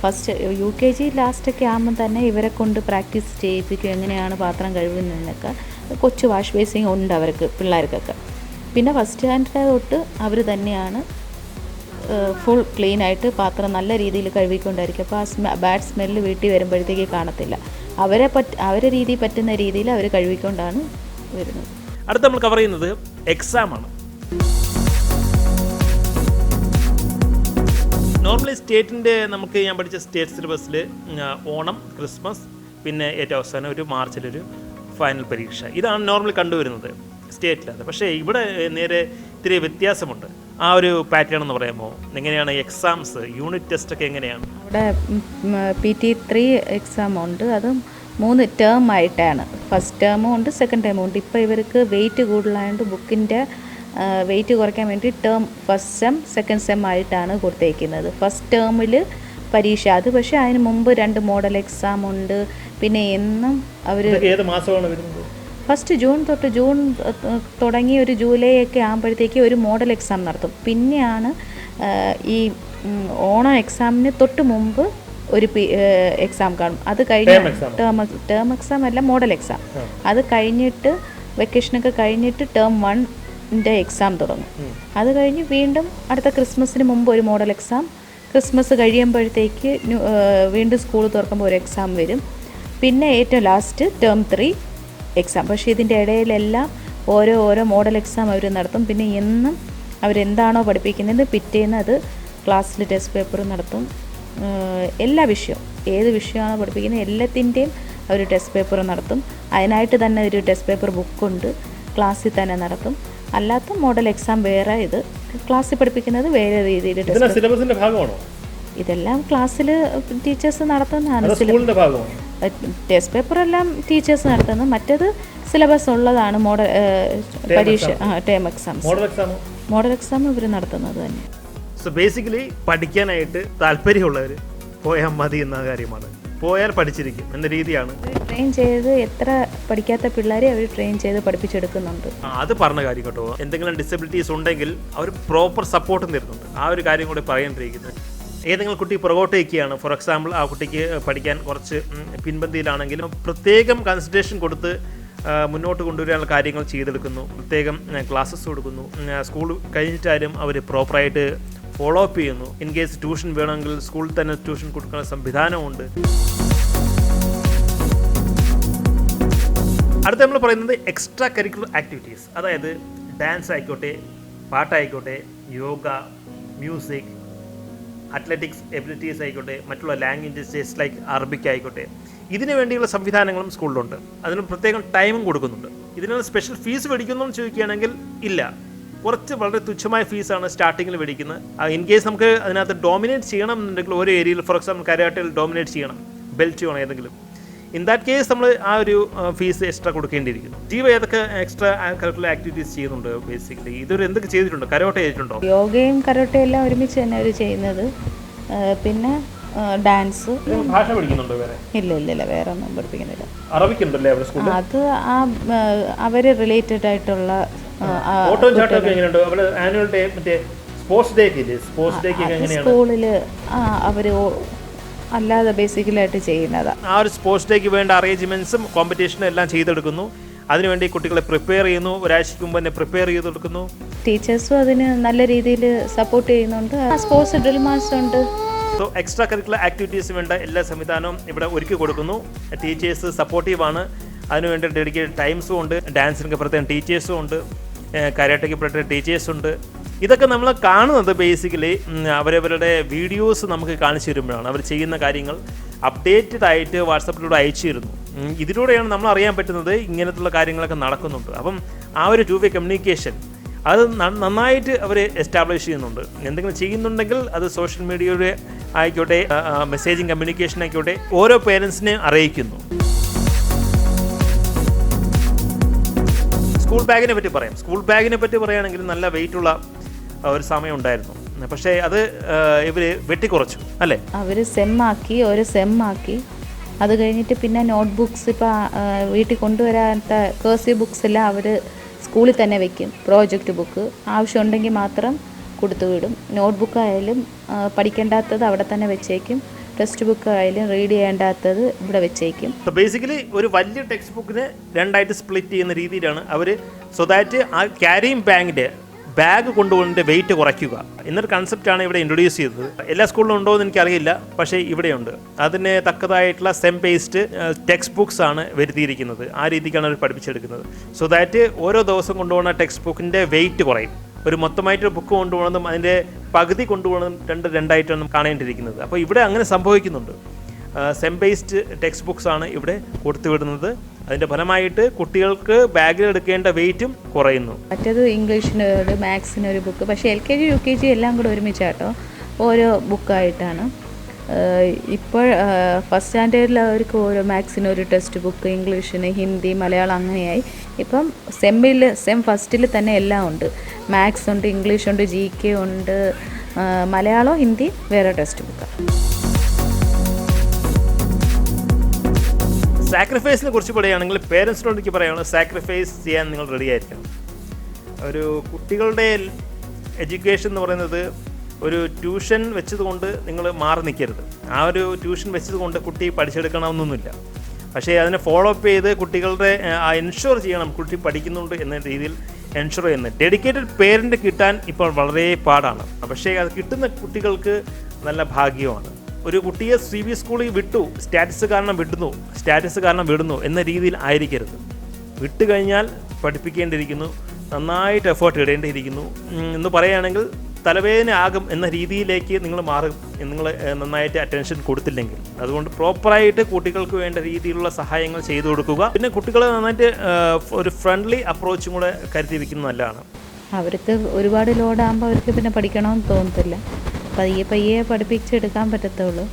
S2: ഫസ്റ്റ് യു കെ ജി ലാസ്റ്റൊക്കെ ആകുമ്പം തന്നെ ഇവരെ കൊണ്ട് പ്രാക്ടീസ് ചെയ്യിപ്പിക്കും. എങ്ങനെയാണ് പാത്രം കഴുകുന്നതെന്നൊക്കെ. കൊച്ചു വാഷ് ബേസിങ് ഉണ്ട് അവർക്ക് പിള്ളേർക്കൊക്കെ. പിന്നെ ഫസ്റ്റ് സ്റ്റാൻഡേർഡ് തൊട്ട് അവർ തന്നെയാണ് ഫുൾ ക്ലീൻ ആയിട്ട് പാത്രം നല്ല രീതിയിൽ കഴുകിക്കൊണ്ടായിരിക്കും അപ്പോൾ ആ സ്മെ ബാഡ് സ്മെല്ല് വീട്ടിൽ വരുമ്പോഴത്തേക്ക് കാണത്തില്ല. അവരെ പറ്റ അവരെ രീതി പറ്റുന്ന രീതിയിൽ അവർ കഴുകിക്കൊണ്ടാണ് വരുന്നത്.
S1: അടുത്ത നമ്മൾ കവർ ചെയ്യുന്നത് എക്സാമാണ് നോർമലി സ്റ്റേറ്റിന്റെ നമുക്ക് ഞാൻ പഠിച്ച സ്റ്റേറ്റ് സിലബസിൽ ഓണം ക്രിസ്മസ് പിന്നെ ഏറ്റവും അവസാനം ഒരു മാർച്ചിലൊരു ഫൈനൽ പരീക്ഷ. ഇതാണ് നോർമലി കണ്ടുവരുന്നത് സ്റ്റേറ്റിലത് പക്ഷേ ഇവിടെ നേരെ ഇത്തിരി വ്യത്യാസമുണ്ട്. ആ ഒരു പാറ്റേൺ എന്ന് പറയുമ്പോൾ എങ്ങനെയാണ് എക്സാംസ് യൂണിറ്റ് ടെസ്റ്റ് ഒക്കെ എങ്ങനെയാണ്?
S2: അവിടെ പി ടി ത്രീ എക്സാം ഉണ്ട്. അതും മൂന്ന് ടേം ആയിട്ടാണ്. ഫസ്റ്റ് ടേമും ഉണ്ട് സെക്കൻഡ് ടേമും ഉണ്ട്. ഇപ്പോൾ ഇവർക്ക് വെയിറ്റ് കൂടുതലായതുകൊണ്ട് ബുക്കിന്റെ വെയിറ്റ് കുറയ്ക്കാൻ വേണ്ടി term first sem second sem ആയിട്ടാണ് കൊടുത്തേക്കുന്നത്. ഫസ്റ്റ് ടേമിൽ പരീക്ഷ. അത് പക്ഷേ അതിന് മുമ്പ് രണ്ട് മോഡൽ എക്സാം ഉണ്ട്. പിന്നെ എന്നും അവർ
S1: ഏത് മാസമാണ് വരുന്നത്?
S2: ഫസ്റ്റ് ജൂൺ തൊട്ട് ജൂൺ തുടങ്ങി ഒരു ജൂലൈ ഒക്കെ ആകുമ്പോഴത്തേക്ക് ഒരു മോഡൽ എക്സാം നടത്തും. പിന്നെയാണ് ഈ ഓണം എക്സാമിന് തൊട്ട് മുമ്പ് ഒരു എക്സാം കാണും. അത് കഴിഞ്ഞ്. ടേം ടേം എക്സാം അല്ല മോഡൽ എക്സാം അത് കഴിഞ്ഞിട്ട് വെക്കേഷനൊക്കെ കഴിഞ്ഞിട്ട് ടേം വണ്ണിന്റെ എക്സാം തുടങ്ങും. അത് കഴിഞ്ഞ് വീണ്ടും അടുത്ത ക്രിസ്മസിന് മുമ്പ് ഒരു മോഡൽ എക്സാം ക്രിസ്മസ് കഴിയുമ്പോഴത്തേക്ക് വീണ്ടും സ്കൂൾ തുറക്കുമ്പോൾ ഒരു എക്സാം വരും. പിന്നെ ഏറ്റവും ലാസ്റ്റ് ടേം ത്രീ എക്സാം പക്ഷേ ഇതിന്റെ ഇടയിലെല്ലാം ഓരോ ഓരോ മോഡൽ എക്സാം അവർ നടത്തും. പിന്നെ എന്നും അവരെന്താണോ പഠിപ്പിക്കുന്നത് പിറ്റേന്ന് അത് ക്ലാസ്സിൽ ടെസ്റ്റ് പേപ്പർ നടത്തും. എല്ലാ വിഷയവും. ഏത് വിഷയമാണോ പഠിപ്പിക്കുന്നത് എല്ലാത്തിന്റെയും അവർ ടെസ്റ്റ് പേപ്പർ നടത്തും. അതിനായിട്ട് തന്നെ ഒരു ടെസ്റ്റ് പേപ്പർ ബുക്കുണ്ട് ക്ലാസ്സിൽ തന്നെ നടത്തും. അല്ലാത്ത മോഡൽ എക്സാം വേറെ ഇത്. ക്ലാസ്സിൽ പഠിപ്പിക്കുന്നത് വേറെ രീതിയിൽ
S1: സിലബസിന്റെ ഭാഗമാണോ?
S2: ഇതെല്ലാം ക്ലാസ്സിൽ ടീച്ചേഴ്സ് നടത്തുന്നതാണ്
S1: ഭാഗമാണോ?
S2: ടെസ്റ്റ് പേപ്പർ എല്ലാം ടീച്ചേഴ്സ് നടത്തുന്നു. മറ്റേത് സിലബസ് ഉള്ളതാണ് മോഡൽ പരീക്ഷ ടേം എക്സാംസ്
S1: മോഡൽ
S2: എക്സാം ഇവർ നടത്തുന്നത് തന്നെ
S1: സോ ബേസിക്കലി പഠിക്കാനായിട്ട് താല്പര്യമുള്ളവർ പോയാൽ മതി എന്ന കാര്യമാണ്. പോയാൽ പഠിച്ചിരിക്കും എന്ന രീതിയാണ്.
S2: ട്രെയിൻ ചെയ്ത് എത്ര പഠിക്കാത്ത പിള്ളേരെ അവർ ട്രെയിൻ ചെയ്ത് പഠിപ്പിച്ചെടുക്കുന്നുണ്ട്.
S1: ആ, അത് പറഞ്ഞ കാര്യം കേട്ടോ. എന്തെങ്കിലും ഡിസബിലിറ്റീസ് ഉണ്ടെങ്കിൽ അവർ പ്രോപ്പർ സപ്പോർട്ട് തരുന്നുണ്ട്. ആ ഒരു കാര്യം കൂടി പറയാണ്ടിരിക്കുന്നത് ഏതെങ്കിലും കുട്ടി പുറകോട്ടേക്കാണ്. ഫോർ എക്സാമ്പിൾ ആ കുട്ടിക്ക് പഠിക്കാൻ കുറച്ച് പിൻപന്തിയിലാണെങ്കിലും പ്രത്യേകം കൺസിഡറേഷൻ കൊടുത്ത് മുന്നോട്ട് കൊണ്ടുവരാനുള്ള കാര്യങ്ങൾ ചെയ്തെടുക്കുന്നു. പ്രത്യേകം ക്ലാസ്സസ് കൊടുക്കുന്നു. സ്കൂൾ കഴിഞ്ഞിട്ടായാലും അവർ പ്രോപ്പറായിട്ട് ഫോളോ അപ്പ് ചെയ്യുന്നു. ഇൻ കേസ് ട്യൂഷൻ വേണമെങ്കിൽ സ്കൂളിൽ തന്നെ ട്യൂഷൻ കൊടുക്കുന്ന സംവിധാനമുണ്ട്. അടുത്ത നമ്മൾ പറയുന്നത് എക്സ്ട്രാ കരിക്കുലർ ആക്ടിവിറ്റീസ് അതായത് ഡാൻസ് ആയിക്കോട്ടെ പാട്ടായിക്കോട്ടെ യോഗ മ്യൂസിക് അത്ലറ്റിക്സ് എബിലിറ്റീസ് ആയിക്കോട്ടെ മറ്റുള്ള ലാംഗ്വേജസ് ജസ്റ്റ് ലൈക്ക് അറബിക് ആയിക്കോട്ടെ. ഇതിനു വേണ്ടിയുള്ള സംവിധാനങ്ങളും സ്കൂളിലുണ്ട്. അതിന് പ്രത്യേകം ടൈമും കൊടുക്കുന്നുണ്ട്. ഇതിനുള്ള സ്പെഷ്യൽ ഫീസ് മേടിക്കുന്നു എന്ന് ചോദിക്കുകയാണെങ്കിൽ ഇല്ല. കുറച്ച് വളരെ തുച്ഛമായ ഫീസാണ് സ്റ്റാർട്ടിങ്ങിൽ മേടിക്കുന്നത്. ഇൻ കേസ് നമുക്ക് അതിനകത്ത് ഡോമിനേറ്റ് ചെയ്യണം എന്നുണ്ടെങ്കിൽ ഓരോ ഏരിയയിൽ ഫോർ എക്സാമ്പിൾ കരാട്ടയിൽ ഡോമിനേറ്റ് ചെയ്യണം. ബെൽറ്റ് വേണം ഏതെങ്കിലും? ഇൻ ദാറ്റ് കേസ് നമ്മൾ ആ ഒരു ഫീസ് എക്സ്ട്രാ കൊടുക്കേണ്ടിയിരിക്കുന്നു. ജീവ ഏതൊക്കെ എക്സ്ട്രാ കറിക്കുലർ ആക്ടിവിറ്റീസ് ചെയ്യുന്നുണ്ട് ബേസിക്കലി ഇതൊരു എന്തൊക്കെ ചെയ്തിട്ടുണ്ട്? കരോട്ട ചെയ്തിട്ടുണ്ടോ?
S2: യോഗയും കരോട്ടയും എല്ലാം ഒരുമിച്ച് തന്നെ അവർ ചെയ്യുന്നത്. പിന്നെ ഡാൻസ്
S1: ഭാഷ പഠിക്കുന്നുണ്ടോ വേറെ
S2: ഇല്ല ഇല്ല ഇല്ല വേറെ ഒന്നും പഠിപ്പിക്കുന്നില്ല.
S1: അറബിക് ഉണ്ടല്ലേ അവിടെ സ്കൂളിൽ
S2: അത് ആ അവർ റിലേറ്റഡ് ആയിട്ടുള്ള
S1: ഓട്ടോ ചാട്ടം ഒക്കെ എങ്ങനെയുണ്ട്? അവിടെ ആനുവൽ ഡേ മറ്റേ സ്പോർട്സ് ഡേ ഒക്കെ ഇല്ലേ? സ്പോർട്സ് ഡേക്ക് എങ്ങനെയാണ്?
S2: സ്കൂളിൽ അവർ അല്ലാതെ ബേസിക്കലായിട്ട് ചെയ്യുന്നത്.
S1: ആ ഒരു സ്പോർട്സ് ഡേക്ക് വേണ്ട അറേഞ്ച്മെന്റ്സും കോമ്പറ്റീഷനും എല്ലാം ചെയ്തെടുക്കുന്നു. അതിനുവേണ്ടി കുട്ടികളെ പ്രിപ്പയർ ചെയ്യുന്നു. ഒരാഴ്ചയ്ക്ക് മുമ്പ് തന്നെ പ്രിപ്പയർ ചെയ്ത് കൊടുക്കുന്നു
S2: ടീച്ചേഴ്സും അതിന് നല്ല രീതിയിൽ സപ്പോർട്ട് ചെയ്യുന്നുണ്ട്. സ്പോർട്സ് ഡ്രിൽ മാസ്റ്റർ ഉണ്ട്.
S1: സോ എക്സ്ട്രാ കരിക്കുലർ ആക്ടിവിറ്റീസ് വേണ്ട എല്ലാ സംവിധാനവും ഇവിടെ ഒരുക്കി കൊടുക്കുന്നു. ടീച്ചേഴ്സ് സപ്പോർട്ടീവാണ് അതിനുവേണ്ടി ഡെഡിക്കേറ്റഡ് ടൈംസും ഉണ്ട്. ഡാൻസിനൊക്കെ പ്രത്യേകം ടീച്ചേഴ്സും ഉണ്ട്. കരാട്ടയ്ക്ക് പ്രത്യേക ടീച്ചേഴ്സും ഉണ്ട്. ഇതൊക്കെ നമ്മൾ കാണുന്നത് ബേസിക്കലി അവരവരുടെ വീഡിയോസ് നമുക്ക് കാണിച്ചു തരുമ്പോഴാണ്. അവർ ചെയ്യുന്ന കാര്യങ്ങൾ അപ്ഡേറ്റഡ് ആയിട്ട് വാട്സപ്പിലൂടെ അയച്ചു തരുന്നു. ഇതിലൂടെയാണ് നമ്മൾ അറിയാൻ പറ്റുന്നത് ഇങ്ങനത്തുള്ള കാര്യങ്ങളൊക്കെ നടക്കുന്നുണ്ട്. അപ്പം ആ ഒരു ടു വേ കമ്മ്യൂണിക്കേഷൻ അത് നന്നായിട്ട് അവർ എസ്റ്റാബ്ലിഷ് ചെയ്യുന്നുണ്ട്. എന്തെങ്കിലും ചെയ്യുന്നുണ്ടെങ്കിൽ അത് സോഷ്യൽ മീഡിയയുടെ ആയിക്കോട്ടെ മെസ്സേജിങ് കമ്മ്യൂണിക്കേഷൻ ആയിക്കോട്ടെ ഓരോ പേരൻസിനെ അറിയിക്കുന്നു. സ്കൂൾ ബാഗിനെ പറ്റി പറയാം. സ്കൂൾ ബാഗിനെ പറ്റി പറയുകയാണെങ്കിൽ നല്ല വെയിറ്റുള്ള ഒരു സമയം ഉണ്ടായിരുന്നു പക്ഷേ അത് ഇവർ വെട്ടിക്കുറച്ചു അല്ലേ?
S2: അവർ സെമ്മാക്കി ഒരു സെമ്മാക്കി. അത് കഴിഞ്ഞിട്ട് പിന്നെ നോട്ട് ബുക്സ് ഇപ്പോൾ വീട്ടിൽ കൊണ്ടുവരാത്ത കേഴ്സി ബുക്സ് എല്ലാം അവർ സ്കൂളിൽ തന്നെ വെക്കും പ്രോജക്റ്റ് ബുക്ക്. ആവശ്യമുണ്ടെങ്കിൽ മാത്രം കൊടുത്തു വിടും. നോട്ട് ബുക്ക് ആയാലും പഠിക്കേണ്ടാത്തത് അവിടെ തന്നെ വെച്ചേക്കും. ടെക്സ്റ്റ് ബുക്ക് ആയാലും റീഡ് ചെയ്യേണ്ടാത്തത് ഇവിടെ വെച്ചേക്കും.
S1: ബേസിക്കലി ഒരു വലിയ ടെക്സ്റ്റ് ബുക്കിനെ രണ്ടായിട്ട് സ്പ്ലിറ്റ് ചെയ്യുന്ന രീതിയിലാണ് അവർ സോ ദാറ്റ് ആ ക്യാരിയും ബാഗിന്റെ ബാഗ് കൊണ്ടുപോകുന്നതിന്റെ വെയിറ്റ് കുറയ്ക്കുക. എന്നൊരു കൺസെപ്റ്റാണ് ഇവിടെ ഇൻട്രൊഡ്യൂസ് ചെയ്തത്. എല്ലാ സ്കൂളിലും ഉണ്ടോ എന്ന് എനിക്കറിയില്ല. പക്ഷേ ഇവിടെയുണ്ട്. അതിന് തക്കതായിട്ടുള്ള സെം ബേസ്ഡ് ടെക്സ്റ്റ് ബുക്സ് ആണ് വരുത്തിയിരിക്കുന്നത്. ആ രീതിക്കാണ് അവർ പഠിപ്പിച്ചെടുക്കുന്നത്. സോ ദാറ്റ് ഓരോ ദിവസം കൊണ്ടുപോകുന്ന ടെക്സ്റ്റ് ബുക്കിന്റെ വെയിറ്റ് കുറയും. ഒരു മൊത്തമായിട്ടൊരു ബുക്ക് കൊണ്ടുപോകുന്നതും അതിന്റെ പകുതി കൊണ്ടുപോകുന്നതും രണ്ട് രണ്ടായിട്ടാണ് കാണേണ്ടിയിരിക്കുന്നത്. അപ്പോൾ ഇവിടെ അങ്ങനെ സംഭവിക്കുന്നുണ്ട്. സെം ബേസ്ഡ് ടെക്സ്റ്റ് ബുക്സ് ആണ് ഇവിടെ കൊടുത്തുവിടുന്നത്. അതിന്റെ ഫലമായിട്ട് കുട്ടികൾക്ക് ബാഗിൽ എടുക്കേണ്ട വെയിറ്റും കുറയുന്നു.
S2: മറ്റേത് ഇംഗ്ലീഷിന് ഒരു മാത്സിന് ഒരു ബുക്ക് പക്ഷേ L K G U K G എല്ലാം കൂടെ ഒരുമിച്ചാട്ടോ ഓരോ ബുക്കായിട്ടാണ് ഇപ്പോൾ ഫസ്റ്റ് സ്റ്റാൻഡേർഡിൽ അവർക്ക് ഓരോ മാത്സിന് ഒരു ടെക്സ്റ്റ് ബുക്ക് ഇംഗ്ലീഷിന് ഹിന്ദി മലയാളം അങ്ങനെയായി. ഇപ്പം സെമ്മിൽ സെം ഫസ്റ്റിൽ തന്നെ എല്ലാം ഉണ്ട്. മാത്സ് ഉണ്ട് ഇംഗ്ലീഷ് ഉണ്ട് ജി കെ ഉണ്ട് മലയാളം ഹിന്ദി വേറെ ടെക്സ്റ്റ് ബുക്കാണ്
S1: സാക്രിഫൈസിനെ കുറിച്ച് പറയുകയാണെങ്കിൽ പേരൻസിനോട് എനിക്ക് പറയുകയാണ് സാക്രിഫൈസ് ചെയ്യാൻ നിങ്ങൾ റെഡി ആയിരിക്കണം. ഒരു കുട്ടികളുടെ എഡ്യൂക്കേഷൻ എന്ന് പറയുന്നത് ഒരു ട്യൂഷൻ വെച്ചതുകൊണ്ട് നിങ്ങൾ മാറി നിൽക്കരുത്. ആ ഒരു ട്യൂഷൻ വെച്ചതുകൊണ്ട് കുട്ടി പഠിച്ചെടുക്കണമെന്നൊന്നുമില്ല. പക്ഷേ അതിനെ ഫോളോ അപ്പ് ചെയ്ത് കുട്ടികളുടെ എൻഷുർ ചെയ്യണം കുട്ടി പഠിക്കുന്നുണ്ട് എന്ന രീതിയിൽ എൻഷുർ ചെയ്യുന്നത്. ഡെഡിക്കേറ്റഡ് പേരന്റ് കിട്ടാൻ ഇപ്പോൾ വളരെ പാടാണ്. പക്ഷേ അത് കിട്ടുന്ന കുട്ടികൾക്ക് നല്ല ഭാഗ്യമാണ്. ഒരു കുട്ടിയെ സി ബി സ്കൂളിൽ വിട്ടു സ്റ്റാറ്റസ് കാരണം വിടുന്നു സ്റ്റാറ്റസ് കാരണം വിടുന്നു എന്ന രീതിയിൽ ആയിരിക്കരുത്. വിട്ടു കഴിഞ്ഞാൽ പഠിപ്പിക്കേണ്ടിയിരിക്കുന്നു നന്നായിട്ട് എഫേർട്ട് ഇടേണ്ടിയിരിക്കുന്നു. എന്ന് പറയുകയാണെങ്കിൽ തലവേദന ആകും എന്ന രീതിയിലേക്ക് നിങ്ങൾ മാറും നിങ്ങൾ നന്നായിട്ട് അറ്റൻഷൻ കൊടുത്തില്ലെങ്കിൽ. അതുകൊണ്ട് പ്രോപ്പറായിട്ട് കുട്ടികൾക്ക് വേണ്ട രീതിയിലുള്ള സഹായങ്ങൾ ചെയ്തു കൊടുക്കുക. പിന്നെ കുട്ടികളെ നന്നായിട്ട് ഒരു ഫ്രണ്ട്ലി അപ്രോച്ചും കൂടെ കരുതി വയ്ക്കുന്നത് നല്ലതാണ്.
S2: അവർക്ക് ഒരുപാട് ലോഡാകുമ്പോൾ അവർക്ക് പിന്നെ പഠിക്കണമെന്ന് തോന്നത്തില്ല. പയ്യെ പയ്യെ പഠിപ്പിച്ചെടുക്കാൻ പറ്റത്തുള്ളൂ.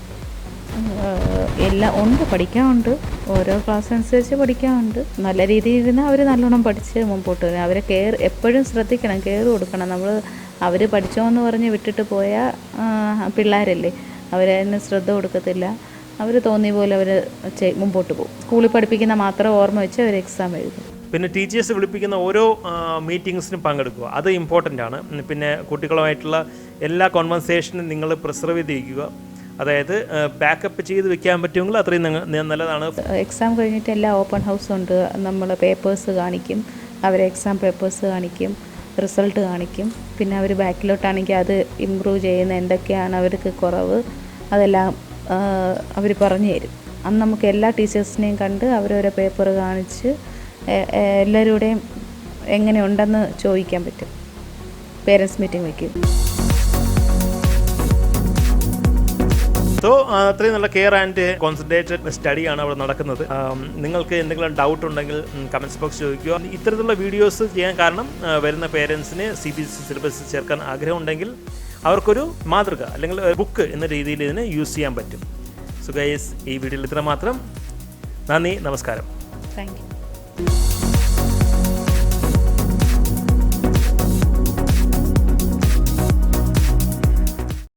S2: എല്ലാം ഉണ്ട് പഠിക്കാനുണ്ട്. ഓരോ ക്ലാസ് അനുസരിച്ച് പഠിക്കാനുണ്ട്. നല്ല രീതിയിൽ ഇരുന്ന് അവർ നല്ലോണം പഠിച്ച് മുമ്പോട്ട് വരും. അവരെ കെയർ എപ്പോഴും ശ്രദ്ധിക്കണം കെയർ കൊടുക്കണം. നമ്മൾ അവർ പഠിച്ചോന്ന് പറഞ്ഞ് വിട്ടിട്ട് പോയ പിള്ളേരല്ലേ? അവരതിന് ശ്രദ്ധ കൊടുക്കത്തില്ല. അവർ തോന്നിയ പോലെ അവർ മുമ്പോട്ട് പോകും. സ്കൂളിൽ പഠിപ്പിക്കുന്ന മാത്രം ഓർമ്മ വെച്ച് അവർ എക്സാം എഴുതും.
S1: പിന്നെ ടീച്ചേഴ്സ് വിളിപ്പിക്കുന്ന ഓരോ മീറ്റിങ്സിനും പങ്കെടുക്കുക. അത് ഇമ്പോർട്ടന്റ് ആണ്. പിന്നെ കുട്ടികളുമായിട്ടുള്ള എല്ലാ കോൺവെർസേഷനും നിങ്ങൾ പ്രിസർവ് ചെയ്തിരിക്കുക. അതായത് ബാക്കപ്പ് ചെയ്ത് വെക്കാൻ പറ്റുമെങ്കിൽ അത്രയും നല്ലതാണ്.
S2: എക്സാം കഴിഞ്ഞിട്ട് എല്ലാ ഓപ്പൺ ഹൗസും ഉണ്ട്. നമ്മൾ പേപ്പേഴ്സ് കാണിക്കും. അവരെ എക്സാം പേപ്പേഴ്സ് കാണിക്കും. റിസൾട്ട് കാണിക്കും. പിന്നെ അവർ ബാക്കിലോട്ടാണെങ്കിൽ അത് ഇമ്പ്രൂവ് ചെയ്യുന്ന എന്തൊക്കെയാണ് അവർക്ക് കുറവ് അതെല്ലാം അവർ പറഞ്ഞു തരും. അന്ന് നമുക്ക് എല്ലാ ടീച്ചേഴ്സിനെയും കണ്ട് അവരോരോ പേപ്പർ കാണിച്ച് എല്ലാവരുടെയും എങ്ങനെ എങ്ങനെയുണ്ടെന്ന് ചോദിക്കാൻ പറ്റും. പേരൻസ് മീറ്റിംഗ് വയ്ക്കും.
S1: സോ അത്രയും നല്ല കെയർ ആൻഡ് കോൺസെൻട്രേറ്റഡ് സ്റ്റഡിയാണ് അവിടെ നടക്കുന്നത്. നിങ്ങൾക്ക് എന്തെങ്കിലും ഡൗട്ട് ഉണ്ടെങ്കിൽ കമൻസ് ബോക്സ് ചോദിക്കുക. ഇത്തരത്തിലുള്ള വീഡിയോസ് ചെയ്യാൻ കാരണം വരുന്ന പേരൻസിന് സി ബി എസ് സിലബസ് ചേർക്കാൻ ആഗ്രഹമുണ്ടെങ്കിൽ അവർക്കൊരു മാതൃക അല്ലെങ്കിൽ ബുക്ക് എന്ന രീതിയിൽ ഇതിനെ യൂസ് ചെയ്യാൻ പറ്റും. സുഗൈസ് ഈ വീഡിയോയിൽ ഇത്ര മാത്രം നന്ദി നമസ്കാരം.
S2: Thank you